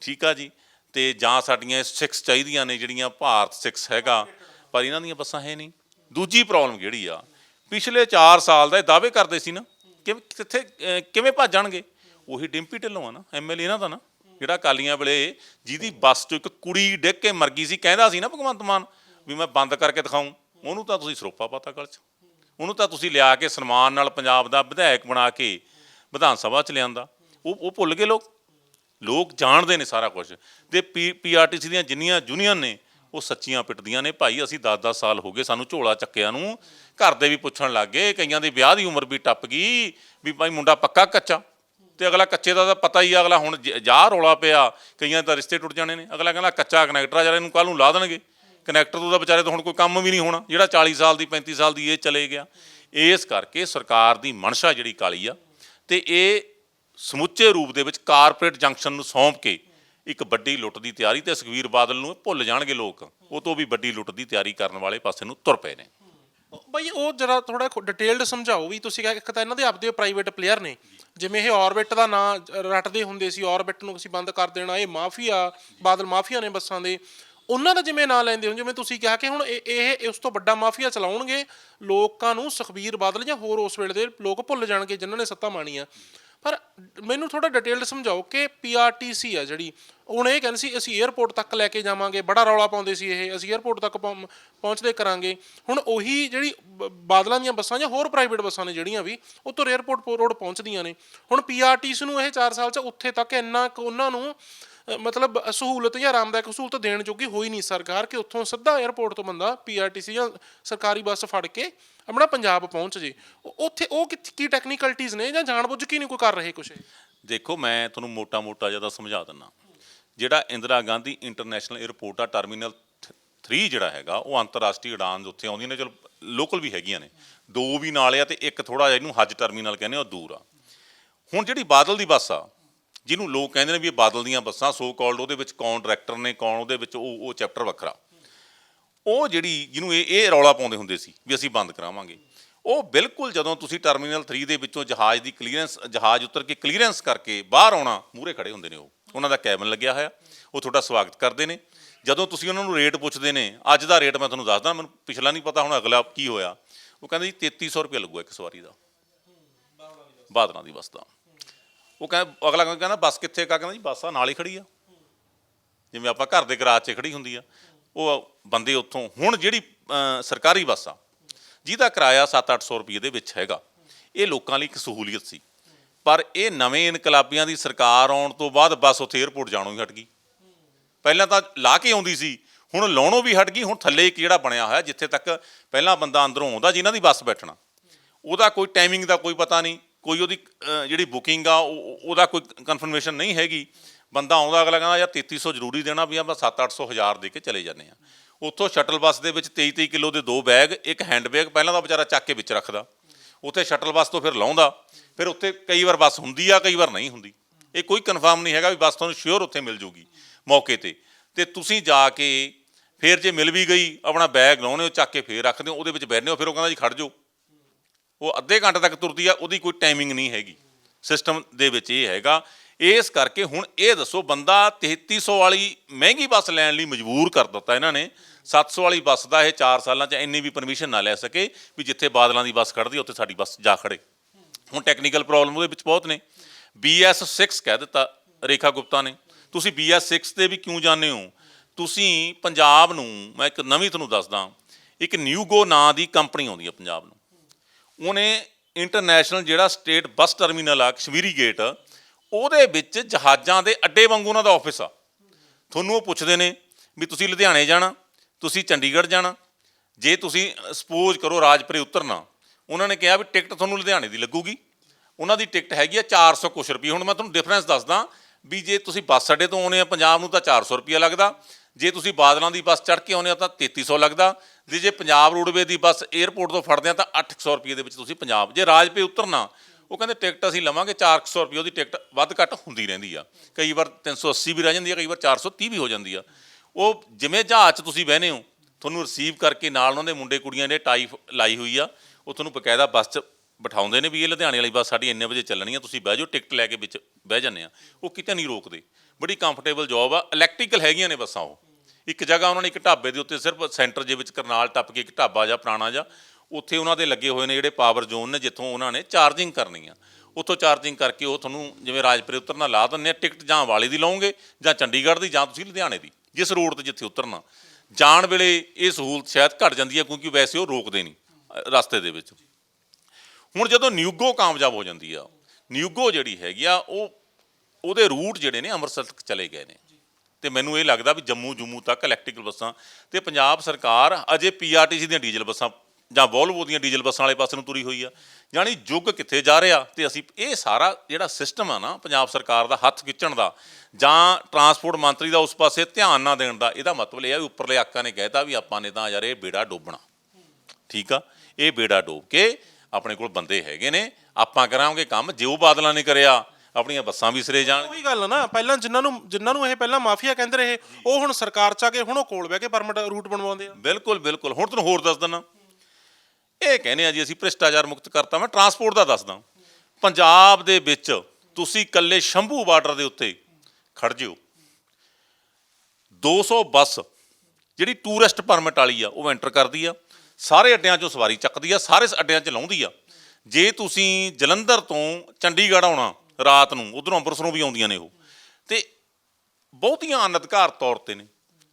ਠੀਕ ਆ ਜੀ? ਤੇ ਜਾਂ ਸਾਡੀਆਂ 6 ਚਾਹੀਦੀਆਂ ਨੇ ਜਿਹੜੀਆਂ ਭਾਰਤ 6 ਹੈਗਾ, ਪਰ ਇਹਨਾਂ ਦੀਆਂ ਬੱਸਾਂ ਹੈ ਨਹੀਂ। ਦੂਜੀ ਪ੍ਰੋਬਲਮ ਜਿਹੜੀ ਆ? ਪਿਛਲੇ 4 ਸਾਲ ਦਾ ਇਹ ਦਾਅਵੇ ਕਰਦੇ ਸੀ ਨਾ ਕਿ ਕਿੱਥੇ, ਅਹ ਕਿਵੇਂ ਭੱਜਣਗੇ ਉਹੀ ਡਿੰਪੀ ਢਿੱਲੋਂ ਆ ਨਾ ਐਮਐਲਏ ਇਹਨਾਂ ਦਾ ਨਾ। ਜਿਹੜਾ ਕਾਲੀਆਂ ਵੇਲੇ ਜਿਹਦੀ ਬੱਸ 'ਚੋਂ ਇੱਕ ਕੁੜੀ ਡਿੱਗ ਕੇ ਮਰ ਗਈ ਸੀ, ਕਹਿੰਦਾ ਸੀ ਨਾ ਭਗਵੰਤ ਮਾਨ ਵੀ ਮੈਂ ਬੰਦ ਕਰਕੇ ਦਿਖਾਉਂ ਉਹਨੂੰ ਤਾਂ ਤੁਸੀਂ ਸਰੋਪਾ ਪਾਤਾ ਗਲ 'ਚ। ਉਹਨੂੰ ਤਾਂ ਤੁਸੀਂ ਲਿਆ ਕੇ ਸਨਮਾਨ ਨਾਲ ਪੰਜਾਬ ਦਾ ਵਿਧਾਇਕ ਬਣਾ ਕੇ ਵਿਧਾਨ ਸਭਾ 'ਚ ਲਿਆਂਦਾ। ਉਹ ਉਹ ਭੁੱਲ ਗਏ ਲੋਕ। ਲੋਕ ਜਾਣਦੇ ਨੇ ਸਾਰਾ ਕੁਝ ਤੇ ਪੀਆਰਟੀਸੀ ਦੀਆਂ ਜਿੰਨੀਆਂ ਯੂਨੀਅਨ ਨੇ, ਉਹ ਸੱਚੀਆਂ ਪਿੱਟਦੀਆਂ ਨੇ। ਭਾਈ, ਅਸੀਂ 10-10 ਸਾਲ ਹੋ ਗਏ ਸਾਨੂੰ ਝੋਲਾ ਚੱਕਿਆਂ ਨੂੰ। ਘਰ ਦੇ ਵੀ ਪੁੱਛਣ ਲੱਗ ਗਏ, ਕਈਆਂ ਦੇ ਵਿਆਹ ਦੀ ਉਮਰ ਵੀ ਟੱਪ ਗਈ, ਵੀ ਭਾਈ ਮੁੰਡਾ ਪੱਕਾ ਕੱਚਾ। ਤੇ ਅਗਲਾ ਕੱਚੇ ਦਾ ਤਾਂ ਪਤਾ ਹੀ ਆ, ਅਗਲਾ ਹੁਣ ਜ- ਜਾ ਰੋਲਾ ਪਿਆ, ਕਈਆਂ ਤਾਂ ਰਿਸ਼ਤੇ ਟੁੱਟ ਜਾਣੇ ਨੇ। ਅਗਲਾ ਕਹਿੰਦਾ ਕੱਚਾ ਕਨੈਕਟਰ ਆ, ਜਿਹੜਾ ਇਹਨੂੰ ਕੱਲ ਨੂੰ ਲਾ ਦੇਣਗੇ। ਕਨੈਕਟਰ ਤੋਂ ਤਾਂ ਵਿਚਾਰੇ ਤੋਂ ਹੁਣ ਕੋਈ ਕੰਮ ਵੀ ਨਹੀਂ ਹੋਣਾ, ਜਿਹੜਾ 40 ਸਾਲ ਦੀ 35 ਸਾਲ ਦੀ ਇਹ ਚਲੇ ਗਿਆ। ਇਸ ਕਰਕੇ ਸਰਕਾਰ ਦੀ ਮਨਸ਼ਾ ਜਿਹੜੀ ਕਾਲੀ ਆ, ਤੇ ਇਹ ਸਮੁੱਚੇ ਰੂਪ ਦੇ ਵਿੱਚ ਕਾਰਪੋਰੇਟ ਜੰਕਸ਼ਨ ਨੂੰ ਸੌਂਪ ਕੇ ਇੱਕ ਵੱਡੀ ਲੁੱਟ ਦੀ ਤਿਆਰੀ, ਤੇ ਸੁਖਵੀਰ ਬਾਦਲ ਨੂੰ ਇਹ ਭੁੱਲ ਜਾਣਗੇ ਲੋਕ। ਉਹ ਤੋਂ ਵੀ ਵੱਡੀ ਲੁੱਟ ਦੀ ਤਿਆਰੀ ਕਰਨ ਵਾਲੇ ਪਾਸੇ ਨੂੰ ਤੁਰ ਪਏ ਨੇ। ਬਈ ਉਹ ਜਰਾ ਥੋੜਾ ਡਿਟੇਲਡ ਸਮਝਾਓ ਵੀ ਤੁਸੀਂ ਕਿਹਾ ਇੱਕ ਤਾਂ ਇਹਨਾਂ ਦੇ ਆਪਦੇ ਪ੍ਰਾਈਵੇਟ ਪਲੇਅਰ ਨੇ। ਜਿਵੇਂ ਇਹ ਔਰਬਿਟ ਦਾ ਨਾਂ ਰੱਟਦੇ ਹੁੰਦੇ ਸੀ ਔਰਬਿਟ ਨੂੰ ਅਸੀਂ ਬੰਦ ਕਰ ਦੇਣਾ, ਇਹ ਮਾਫੀਆ, ਬਾਦਲ ਮਾਫੀਆ ਨੇ ਬੱਸਾਂ ਦੇ। ਉਹਨਾਂ ਦਾ ਜਿਵੇਂ ਨਾਂ ਲੈਂਦੇ ਹੋ ਜਿਵੇਂ ਤੁਸੀਂ ਕਿਹਾ ਕਿ ਹੁਣ ਇਹ ਇਹ ਉਸ ਤੋਂ ਵੱਡਾ ਮਾਫੀਆ ਚਲਾਉਣਗੇ ਲੋਕਾਂ ਨੂੰ ਸੁਖਬੀਰ ਬਾਦਲ ਜਾਂ ਹੋਰ ਉਸ ਵੇਲੇ ਦੇ ਲੋਕ ਭੁੱਲ ਜਾਣਗੇ ਜਿਨ੍ਹਾਂ ਨੇ ਸੱਤਾ ਮਾਣੀ ਆ। ਪਰ ਮੈਨੂੰ ਥੋੜਾ ਡਿਟੇਲਡ ਸਮਝਾਓ ਕਿ ਪੀਆਰਟੀਸੀ ਆ ਜਿਹੜੀ, ਹੁਣ ਇਹ ਕਹਿੰਦੇ ਸੀ ਅਸੀਂ 에어ਪੋਰਟ ਤੱਕ ਲੈ ਕੇ ਜਾਵਾਂਗੇ, ਬੜਾ ਰੌਲਾ ਪਾਉਂਦੇ ਸੀ ਇਹ, ਅਸੀਂ 에어ਪੋਰਟ ਤੱਕ ਪਹੁੰਚਦੇ ਕਰਾਂਗੇ। ਹੁਣ ਉਹੀ ਜਿਹੜੀ ਬਾਦਲਾਂ ਦੀਆਂ ਬੱਸਾਂ ਜਾਂ ਹੋਰ ਪ੍ਰਾਈਵੇਟ ਬੱਸਾਂ ਨੇ ਜਿਹੜੀਆਂ ਵੀ, ਉਹ ਤੋਂ 에어ਪੋਰਟ ਰੋਡ ਪਹੁੰਚਦੀਆਂ ਨੇ। ਹੁਣ ਪੀਆਰਟੀਸੀ ਨੂੰ ਇਹ 4 ਸਾਲ 'ਚ ਉੱਥੇ ਤੱਕ ਇੰਨਾ ਉਹਨਾਂ ਨੂੰ ਮਤਲਬ ਸਹੂਲਤ ਜਾਂ ਆਰਾਮਦਾਇਕ ਸਹੂਲਤ ਦੇਣ ਜੋਗੀ ਹੋਈ ਨਹੀਂ ਸਰਕਾਰ ਕਿ ਉੱਥੋਂ ਸਿੱਧਾ 에ਅਰਪੋਰਟ ਤੋਂ ਬੰਦਾ ਪੀਆਰਟੀਸੀ ਜਾਂ ਸਰਕਾਰੀ ਬੱਸ ਫੜ ਕੇ ਆਪਣਾ ਪੰਜਾਬ ਪਹੁੰਚ ਜੇ। ਉਹ- ਉੱਥੇ ਉਹ ਕਿੱਥੇ- ਕੀ ਟੈਕਨੀਕਲਟੀਜ਼ ਨੇ ਜਾਂ ਜਾਣਬੁੱਝ ਕੇ ਨਹੀਂ ਕੋਈ ਕਰ ਰਹੇ ਕੁਛ ਦੇਖੋ, ਮੈਂ ਤੁਹਾਨੂੰ ਮੋਟਾ-ਮੋਟਾ ਜ਼ਿਆਦਾ ਸਮਝਾ ਦਿੰਨਾ। ਜਿਹੜਾ ਇੰਦਰਾ ਗਾਂਧੀ ਇੰਟਰਨੈਸ਼ਨਲ 에ਅਰਪੋਰਟ ਆ ਟਰਮੀਨਲ 3 ਜਿਹੜਾ ਹੈਗਾ, ਉਹ ਅੰਤਰਰਾਸ਼ਟਰੀ ਉਡਾਨ ਉੱਥੇ ਆਉਂਦੀਆਂ ਨੇ, ਚਲੋ ਲੋਕਲ ਵੀ ਹੈਗੀਆਂ ਨੇ। ਦੋ ਵੀ ਨਾਲ ਆ ਤੇ ਇੱਕ ਥੋੜਾ ਜਿਹਾ ਇਹਨੂੰ ਹੱਜ ਟਰਮੀਨਲ ਕਹਿੰਦੇ ਉਹ ਦੂਰ ਆ। ਹੁਣ ਜਿਹੜੀ ਬਾਦਲ ਦੀ ਬੱਸ ਆ ਜਿਹਨੂੰ ਲੋਕ ਕਹਿੰਦੇ ਨੇ ਵੀ ਇਹ ਬਾਦਲ ਦੀਆਂ ਬੱਸਾਂ ਸੋ ਕਾਲਡ ਉਹਦੇ ਵਿੱਚ ਕੌਣ ਡਾਇਰੈਕਟਰ ਨੇ, ਕੌਣ ਉਹਦੇ ਵਿੱਚ ਉਹ ਉਹ ਚੈਪਟਰ ਵੱਖਰਾ। ਉਹ ਜਿਹੜੀ ਜਿਹਨੂੰ ਇਹ ਇਹ ਰੌਲਾ ਪਾਉਂਦੇ ਹੁੰਦੇ ਸੀ ਵੀ ਅਸੀਂ ਬੰਦ ਕਰਾਵਾਂਗੇ। ਉਹ ਬਿਲਕੁਲ ਜਦੋਂ ਤੁਸੀਂ ਟਰਮੀਨਲ 3 ਦੇ ਵਿੱਚੋਂ ਜਹਾਜ਼ ਦੀ ਕਲੀਅਰੈਂਸ ਜਹਾਜ਼ ਉਤਰ ਕੇ ਕਲੀਅਰੈਂਸ ਕਰਕੇ ਬਾਹਰ ਆਉਣਾ, ਮੂਹਰੇ ਖੜੇ ਹੁੰਦੇ ਨੇ ਉਹ। ਉਹਨਾਂ ਦਾ ਕੈਬਨ ਲੱਗਿਆ ਹੋਇਆ। ਉਹ ਤੁਹਾਡਾ ਸਵਾਗਤ ਕਰਦੇ ਨੇ। ਜਦੋਂ ਤੁਸੀਂ ਉਹਨਾਂ ਨੂੰ ਰੇਟ ਪੁੱਛਦੇ ਨੇ, ਅੱਜ ਦਾ ਰੇਟ ਮੈਂ ਤੁਹਾਨੂੰ ਦੱਸਦਾ, ਮੈਨੂੰ ਪਿਛਲਾ ਨਹੀਂ ਪਤਾ ਹੁਣ ਅਗਲਾ ਕੀ ਹੋਇਆ। ਉਹ ਕਹਿੰਦੇ ਜੀ 3300 ਰੁਪਏ ਲੱਗੂਗਾ ਇੱਕ ਸਵਾਰੀ ਦਾ। ਬਾਦਲਾਂ ਦੀ ਬੱਸ ਦਾ। ਉਹ ਕਹਿੰਦਾ ਅਗਲਾ ਕਹਿੰਦਾ ਬੱਸ ਕਿੱਥੇ ਕਾ ਕਹਿੰਦਾ ਜੀ, ਬੱਸ ਆ, ਨਾਲ ਹੀ ਖੜੀ ਆ। ਜਿਵੇਂ ਆਪਾਂ ਘਰ ਦੇ ਗਰਾਜ 'ਚ ਖੜੀ ਹੁੰਦੀ ਆ। ਉਹ ਬੰਦੇ ਉੱਥੋਂ, ਹੁਣ ਜਿਹੜੀ ਸਰਕਾਰੀ ਬੱਸ ਆ, ਜਿਹਦਾ ਕਿਰਾਇਆ 7-800 ਰੁਪਏ ਦੇ ਵਿੱਚ ਹੈਗਾ, ਇਹ ਲੋਕਾਂ ਲਈ ਇੱਕ ਸਹੂਲੀਅਤ ਸੀ। ਪਰ ਇਹ ਨਵੇਂ ਇਨਕਲਾਬੀਆਂ ਦੀ ਸਰਕਾਰ ਆਉਣ ਤੋਂ ਬਾਅਦ ਬੱਸ ਉੱਥੇ 에ਅਰਪੋਰਟ ਜਾਣੋਂ ਹੀ ਹਟ ਗਈ। ਪਹਿਲਾਂ ਤਾਂ ਲਾ ਕੇ ਆਉਂਦੀ ਸੀ, ਹੁਣ ਲਾਉਣੋਂ ਵੀ ਹਟ ਗਈ, ਹੁਣ ਥੱਲੇ ਇੱਕ ਜਿਹੜਾ ਬਣਿਆ ਹੋਇਆ, ਜਿੱਥੇ ਤੱਕ ਪਹਿਲਾਂ ਬੰਦਾ ਅੰਦਰੋਂ ਆਉਂਦਾ, ਜਿਨ੍ਹਾਂ ਦੀ ਬੱਸ ਬੈਠਣਾ। ਉਹਦਾ ਕੋਈ ਟਾਈਮਿੰਗ ਦਾ ਕੋਈ ਪਤਾ ਨਹੀਂ। ਕੋਈ ਉਹਦੀ ਜਿਹੜੀ ਬੁਕਿੰਗ ਆ, ਉਹ- ਉਹਦਾ ਕੋਈ ਕਨਫਰਮੇਸ਼ਨ ਨਹੀਂ ਹੈਗੀ। ਬੰਦਾ ਆਉਂਦਾ, ਅਗਲਾ ਕਹਿੰਦਾ, ਯਾਰ 3300 ਜ਼ਰੂਰੀ ਦੇਣਾ ਵੀ ਆਪਾਂ ਮੈਂ 7-800 ਹਜ਼ਾਰ ਦੇ ਕੇ ਚਲੇ ਜਾਂਦੇ ਆ ਉੱਥੋਂ ਸ਼ਟਲ ਬੱਸ ਦੇ ਵਿੱਚ 23-23 ਕਿਲੋ ਦੇ ਦੋ ਬੈਗ ਇੱਕ ਹੈਂਡ ਬੈਗ ਪਹਿਲਾਂ ਤਾਂ ਵਿਚਾਰਾ ਚੱਕ ਕੇ ਵਿੱਚ ਰੱਖਦਾ। ਉੱਥੇ ਸ਼ਟਲ ਬੱਸ ਤੋਂ ਫਿਰ ਲਾਉਂਦਾ। ਫਿਰ ਉੱਥੇ ਕਈ ਵਾਰ ਬੱਸ ਹੁੰਦੀ ਆ, ਕਈ ਵਾਰ ਨਹੀਂ ਹੁੰਦੀ। ਇਹ ਕੋਈ ਕਨਫਰਮ ਨਹੀਂ ਹੈਗਾ ਵੀ ਬੱਸ ਤੁਹਾਨੂੰ ਸ਼ਿਓਰ ਉੱਥੇ ਮਿਲ ਜੂਗੀ ਮੌਕੇ ਤੇ। ਤੇ ਤੁਸੀਂ ਜਾ ਕੇ ਫਿਰ ਜੇ ਮਿਲ ਵੀ ਗਈ, ਆਪਣਾ ਬੈਗ ਲਾਉਣੇ ਹੋ, ਚੱਕ ਕੇ ਫੇਰ ਰੱਖਦੇ ਹੋ, ਉਹਦੇ ਵਿੱਚ ਬੈਠਨੇ ਹੋ, ਫਿਰ ਉਹ ਕਹਿੰਦਾ ਜੀ ਖੜ ਜਾਓ। ਉਹ ਅੱਧੇ ਘੰਟੇ ਤੱਕ ਤੁਰਦੀ ਆ, ਉਹਦੀ ਕੋਈ ਟਾਈਮਿੰਗ ਨਹੀਂ ਹੈਗੀ। ਸਿਸਟਮ ਦੇ ਵਿੱਚ ਇਹ ਹੈਗਾ। ਇਸ ਕਰਕੇ ਹੁਣ ਇਹ ਦੱਸੋ, ਬੰਦਾ 3300 ਵਾਲੀ ਮਹਿੰਗੀ ਬੱਸ ਲੈਣ ਲਈ ਮਜਬੂਰ ਕਰ ਦਿੱਤਾ ਇਹਨਾਂ ਨੇ। 700 ਵਾਲੀ ਬੱਸ ਦਾ ਇਹ 4 ਸਾਲਾਂ 'ਚ ਇੰਨੀ ਵੀ ਪਰਮਿਸ਼ਨ ਨਾ ਲੈ ਸਕੇ ਵੀ ਜਿੱਥੇ ਬਾਦਲਾਂ ਦੀ ਬੱਸ ਖੜਦੀ ਉੱਥੇ ਸਾਡੀ ਬੱਸ ਜਾ ਖੜੇ ਹੁਣ ਟੈਕਨੀਕਲ ਪ੍ਰੋਬਲਮ ਉਹਦੇ ਵਿੱਚ ਬਹੁਤ ਨੇ। BS6 ਕਹਿ ਦਿੱਤਾ ਰੇਖਾ ਗੁਪਤਾ ਨੇ। ਤੁਸੀਂ BS6 ਤੇ ਵੀ ਕਿਉਂ ਜਾਂਦੇ ਹੋ? ਤੁਸੀਂ ਪੰਜਾਬ ਨੂੰ, ਮੈਂ ਇੱਕ ਨਵੀਂ ਤੁਹਾਨੂੰ ਦੱਸਦਾ। ਇੱਕ ਨਿਊਗੋ ਨਾਂ ਦੀ ਕੰਪਨੀ ਆਉਂਦੀ ਹੈ ਪੰਜਾਬ ਨੂੰ। ਉਹਨੇ ਇੰਟਰਨੈਸ਼ਨਲ ਜਿਹੜਾ ਸਟੇਟ ਬੱਸ ਟਰਮੀਨਲ ਆ, ਕਸ਼ਮੀਰੀ ਗੇਟ ਉਹਦੇ ਵਿੱਚ ਜਹਾਜ਼ਾਂ ਦੇ ਅੱਡੇ ਵਾਂਗੂ ਉਹਨਾਂ ਦਾ ਆਫਿਸ ਆ। ਤੁਹਾਨੂੰ ਉਹ ਪੁੱਛਦੇ ਨੇ ਵੀ ਤੁਸੀਂ ਲੁਧਿਆਣੇ ਜਾਣਾ, ਤੁਸੀਂ ਚੰਡੀਗੜ੍ਹ ਜਾਣਾ, ਜੇ ਤੁਸੀਂ ਸਪੋਜ਼ ਕਰੋ ਰਾਜਪੁਰੇ ਉਤਰਨਾ, ਉਹਨਾਂ ਨੇ ਕਿਹਾ ਵੀ ਟਿਕਟ ਤੁਹਾਨੂੰ ਲੁਧਿਆਣੇ ਦੀ ਲੱਗੂਗੀ। ਉਹਨਾਂ ਦੀ ਟਿਕਟ ਹੈਗੀ ਆ 400 ਕੁਛ ਰੁਪਏ। ਹੁਣ ਮੈਂ ਤੁਹਾਨੂੰ ਡਿਫਰੈਂਸ ਦੱਸਦਾ ਵੀ ਜੇ ਤੁਸੀਂ ਬੱਸ ਅੱਡੇ ਤੋਂ ਆਉਨੇ ਆ, ਪੰਜਾਬ ਨੂੰ ਤਾਂ 400 ਰੁਪਏ ਲੱਗਦਾ। ਜੇ ਤੁਸੀਂ ਬਾਦਲਾਂ ਦੀ ਬੱਸ ਚੜ੍ਹ ਕੇ ਆਉਂਦੇ ਹੋ ਤਾਂ 3300 ਲੱਗਦਾ। ਜੇ ਜੇ ਪੰਜਾਬ ਰੋਡਵੇ ਦੀ ਬੱਸ 에ਅਰਪੋਰਟ ਤੋਂ ਫੜਦੇ ਆ ਤਾਂ 800 ਰੁਪਏ ਦੇ ਵਿੱਚ ਤੁਸੀਂ ਪੰਜਾਬ ਜੇ ਰਾਜਪੁਰੇ ਉਤਰਨਾ, ਉਹ ਕਹਿੰਦੇ ਟਿਕਟ ਅਸੀਂ ਲਵਾਂਗੇ 400 ਰੁਪਏ, ਉਹਦੀ ਟਿਕਟ ਵੱਧ ਘੱਟ ਹੁੰਦੀ ਰਹਿੰਦੀ ਆ। ਕਈ ਵਾਰ 380 ਵੀ ਰਹਿ ਜਾਂਦੀ ਆ, ਕਈ ਵਾਰ 430 ਵੀ ਹੋ ਜਾਂਦੀ ਆ। ਉਹ ਜਿਵੇਂ ਜਹਾਜ਼ 'ਚ ਤੁਸੀਂ ਬਹਿਨੇ ਹੋ, ਤੁਹਾਨੂੰ ਰਿਸੀਵ ਕਰਕੇ ਨਾਲ ਉਹਨਾਂ ਦੇ ਮੁੰਡੇ ਕੁੜੀਆਂ ਨੇ ਟਾਈ ਲਾਈ ਹੋਈ ਆ, ਉਹ ਤੁਹਾਨੂੰ ਬਕਾਇਦਾ ਬੱਸ 'ਚ ਬਿਠਾਉਂਦੇ ਨੇ ਵੀ ਇਹ ਲੁਧਿਆਣੇ ਵਾਲੀ ਬੱਸ ਸਾਡੀ ਇੰਨੇ ਵਜੇ ਚੱਲਣੀ ਆ, ਤੁਸੀਂ ਬਹਿ ਜਾਓ, ਟਿਕਟ ਲੈ ਕੇ ਵਿੱਚ ਬਹਿ ਜਾਂਦੇ ਆ। ਉਹ ਕਿਤੇ ਨਹੀਂ ਰੋਕਦੇ। ਬੜੀ ਕੰਫਰਟੇਬਲ ਜੌਬ ਆ ਇਲੈਕਟ੍ਰੀਕਲ ਹੈਗੀਆਂ ਨੇ ਬੱਸਾਂ ਉਹ। ਇੱਕ ਜਗ੍ਹਾ ਉਹਨਾਂ ਨੇ ਇੱਕ ਢਾਬੇ ਦੇ ਉੱਤੇ ਸਿਰਫ ਸੈਂਟਰ ਦੇ ਵਿੱਚ ਕਰਨਾਲ ਟੱਪ ਕੇ ਇੱਕ ਢਾਬਾ ਜਾਂ ਪੁਰਾਣਾ ਜਾਂ ਉੱਥੇ ਉਹਨਾਂ ਦੇ ਲੱਗੇ ਹੋਏ ਨੇ ਜਿਹੜੇ ਪਾਵਰ ਜ਼ੋਨ ਨੇ, ਜਿੱਥੋਂ ਉਹਨਾਂ ਨੇ ਚਾਰਜਿੰਗ ਕਰਨੀ ਆ ਉੱਥੋਂ ਚਾਰਜਿੰਗ ਕਰਕੇ ਉਹ ਤੁਹਾਨੂੰ ਜਿਵੇਂ ਰਾਜਪੁਰੇ ਉਤਰਨਾ, ਲਾ ਦਿੰਦੇ ਆ ਟਿਕਟ ਜਾਂ ਵਾਲੀ ਦੀ ਲਓਗੇ, ਜਾਂ ਚੰਡੀਗੜ੍ਹ ਦੀ, ਜਾਂ ਤੁਸੀਂ ਲੁਧਿਆਣੇ ਦੀ, ਜਿਸ ਰੋਡ ਤੇ ਜਿੱਥੇ ਉਤਰਨਾ। ਜਾਣ ਵੇਲੇ ਇਹ ਸਹੂਲਤ ਸ਼ਾਇਦ ਘਟ ਜਾਂਦੀ ਹੈ ਕਿਉਂਕਿ ਵੈਸੇ ਉਹ ਰੋਕਦੇ ਨਹੀਂ, ਰਸਤੇ ਦੇ ਵਿੱਚ। ਹੁਣ ਜਦੋਂ ਨਿਊਗੋ ਕਾਮਯਾਬ ਹੋ ਜਾਂਦੀ ਆ, ਨਿਊਗੋ ਜਿਹੜੀ ਹੈਗੀ ਆ, ਉਹ ਉਹਦੇ ਰੂਟ ਜਿਹੜੇ ਨੇ ਅੰਮ੍ਰਿਤਸਰ ਤੱਕ ਚਲੇ ਗਏ ਨੇ। ਤੇ ਮੈਨੂੰ ਇਹ ਲੱਗਦਾ ਵੀ ਜੰਮੂ ਜੰਮੂ ਤੱਕ ਇਲੈਕਟ੍ਰੀਕਲ ਬੱਸਾਂ ਤੇ ਪੰਜਾਬ ਸਰਕਾਰ ਅਜੇ ਪੀਆਰਟੀਸੀ ਦੀਆਂ ਡੀਜ਼ਲ ਬੱਸਾਂ ਜਾਂ ਵੋਲਵੋ ਦੀਆਂ ਡੀਜ਼ਲ ਬੱਸਾਂ ਵਾਲੇ ਪਾਸੇ ਨੂੰ ਤੁਰੀ ਹੋਈ ਆ। ਯਾਨੀ ਯੁੱਗ ਕਿੱਥੇ ਜਾ ਰਿਹਾ ਤੇ ਅਸੀਂ ਇਹ ਸਾਰਾ ਜਿਹੜਾ ਸਿਸਟਮ ਆ ਨਾ ਪੰਜਾਬ ਸਰਕਾਰ ਦਾ ਹੱਥ ਖਿੱਚਣ ਦਾ ਜਾਂ ਟਰਾਂਸਪੋਰਟ ਮੰਤਰੀ ਦਾ ਉਸ ਪਾਸੇ ਧਿਆਨ ਨਾ ਦੇਣ ਦਾ ਇਹਦਾ ਮਤਲਬ ਇਹ ਆ ਵੀ ਉੱਪਰਲੇ ਆਕਾਂ ਨੇ ਕਹਿਤਾ ਵੀ ਆਪਾਂ ਨੇ ਤਾਂ ਯਾਰ ਇਹ ਬੇੜਾ ਡੋਬਣਾ। ਠੀਕ ਆ? ਇਹ ਬੇੜਾ ਡੋਬ ਕੇ ਆਪਣੇ ਕੋਲ ਬੰਦੇ ਹੈਗੇ ਨੇ। ਆਪਾਂ ਕਰਾਂਗੇ ਕੰਮ ਜੇ ਉਹ ਬਾਦਲਾਂ ਨੇ ਕਰਿਆ ਆਪਣੀਆਂ ਬੱਸਾਂ ਵੀ ਸਿਰੇ ਜਾਣ। ਉਹੀ ਗੱਲ ਆ ਨਾ ਪਹਿਲਾਂ ਜਿਨ੍ਹਾਂ ਨੂੰ ਜਿਨ੍ਹਾਂ ਨੂੰ ਇਹ ਪਹਿਲਾਂ ਮਾਫੀਆ ਕਹਿੰਦੇ ਰਹੇ ਉਹ ਹੁਣ ਸਰਕਾਰ ਚ ਆ ਕੇ ਹੁਣ ਉਹ ਕੋਲ ਬਹਿ ਕੇ ਪਰਮਿਟ ਰੂਟ ਬਣਵਾਉਂਦੇ ਆ। ਬਿਲਕੁਲ ਬਿਲਕੁਲ। ਹੁਣ ਤੁਹਾਨੂੰ ਹੋਰ ਦੱਸ ਦਿੰਦਾ। ਇਹ ਕਹਿੰਦੇ ਆ ਜੀ ਅਸੀਂ ਭ੍ਰਿਸ਼ਟਾਚਾਰ ਮੁਕਤ ਕਰਤਾ। ਮੈਂ ਟਰਾਂਸਪੋਰਟ ਦਾ ਦੱਸਦਾ। ਪੰਜਾਬ ਦੇ ਵਿੱਚ ਤੁਸੀਂ ਕੱਲੇ ਸ਼ੰਭੂ ਬਾਰਡਰ ਦੇ ਉੱਤੇ ਖੜ ਜਿਓ। 200 ਬੱਸ ਜਿਹੜੀ ਟੂਰਿਸਟ ਪਰਮਿਟ ਵਾਲੀ ਆ ਉਹ ਐਂਟਰ ਕਰਦੀ ਆ। ਸਾਰੇ ਅੱਡਿਆਂ 'ਚੋਂ ਸਵਾਰੀ ਚੱਕਦੀ ਆ ਸਾਰੇ ਅੱਡਿਆਂ 'ਚ ਲਾਉਂਦੀ ਆ। ਜੇ ਤੁਸੀਂ ਜਲੰਧਰ ਤੋਂ ਚੰਡੀਗੜ੍ਹ ਆਉਣਾ ਰਾਤ ਨੂੰ, ਉਧਰੋਂ ਅੰਮ੍ਰਿਤਸਰੋਂ ਵੀ ਆਉਂਦੀਆਂ ਨੇ ਉਹ। ਤੇ ਬਹੁਤੀਆਂ ਅਨਧਿਕਾਰ ਤੌਰ ਤੇ ਨੇ।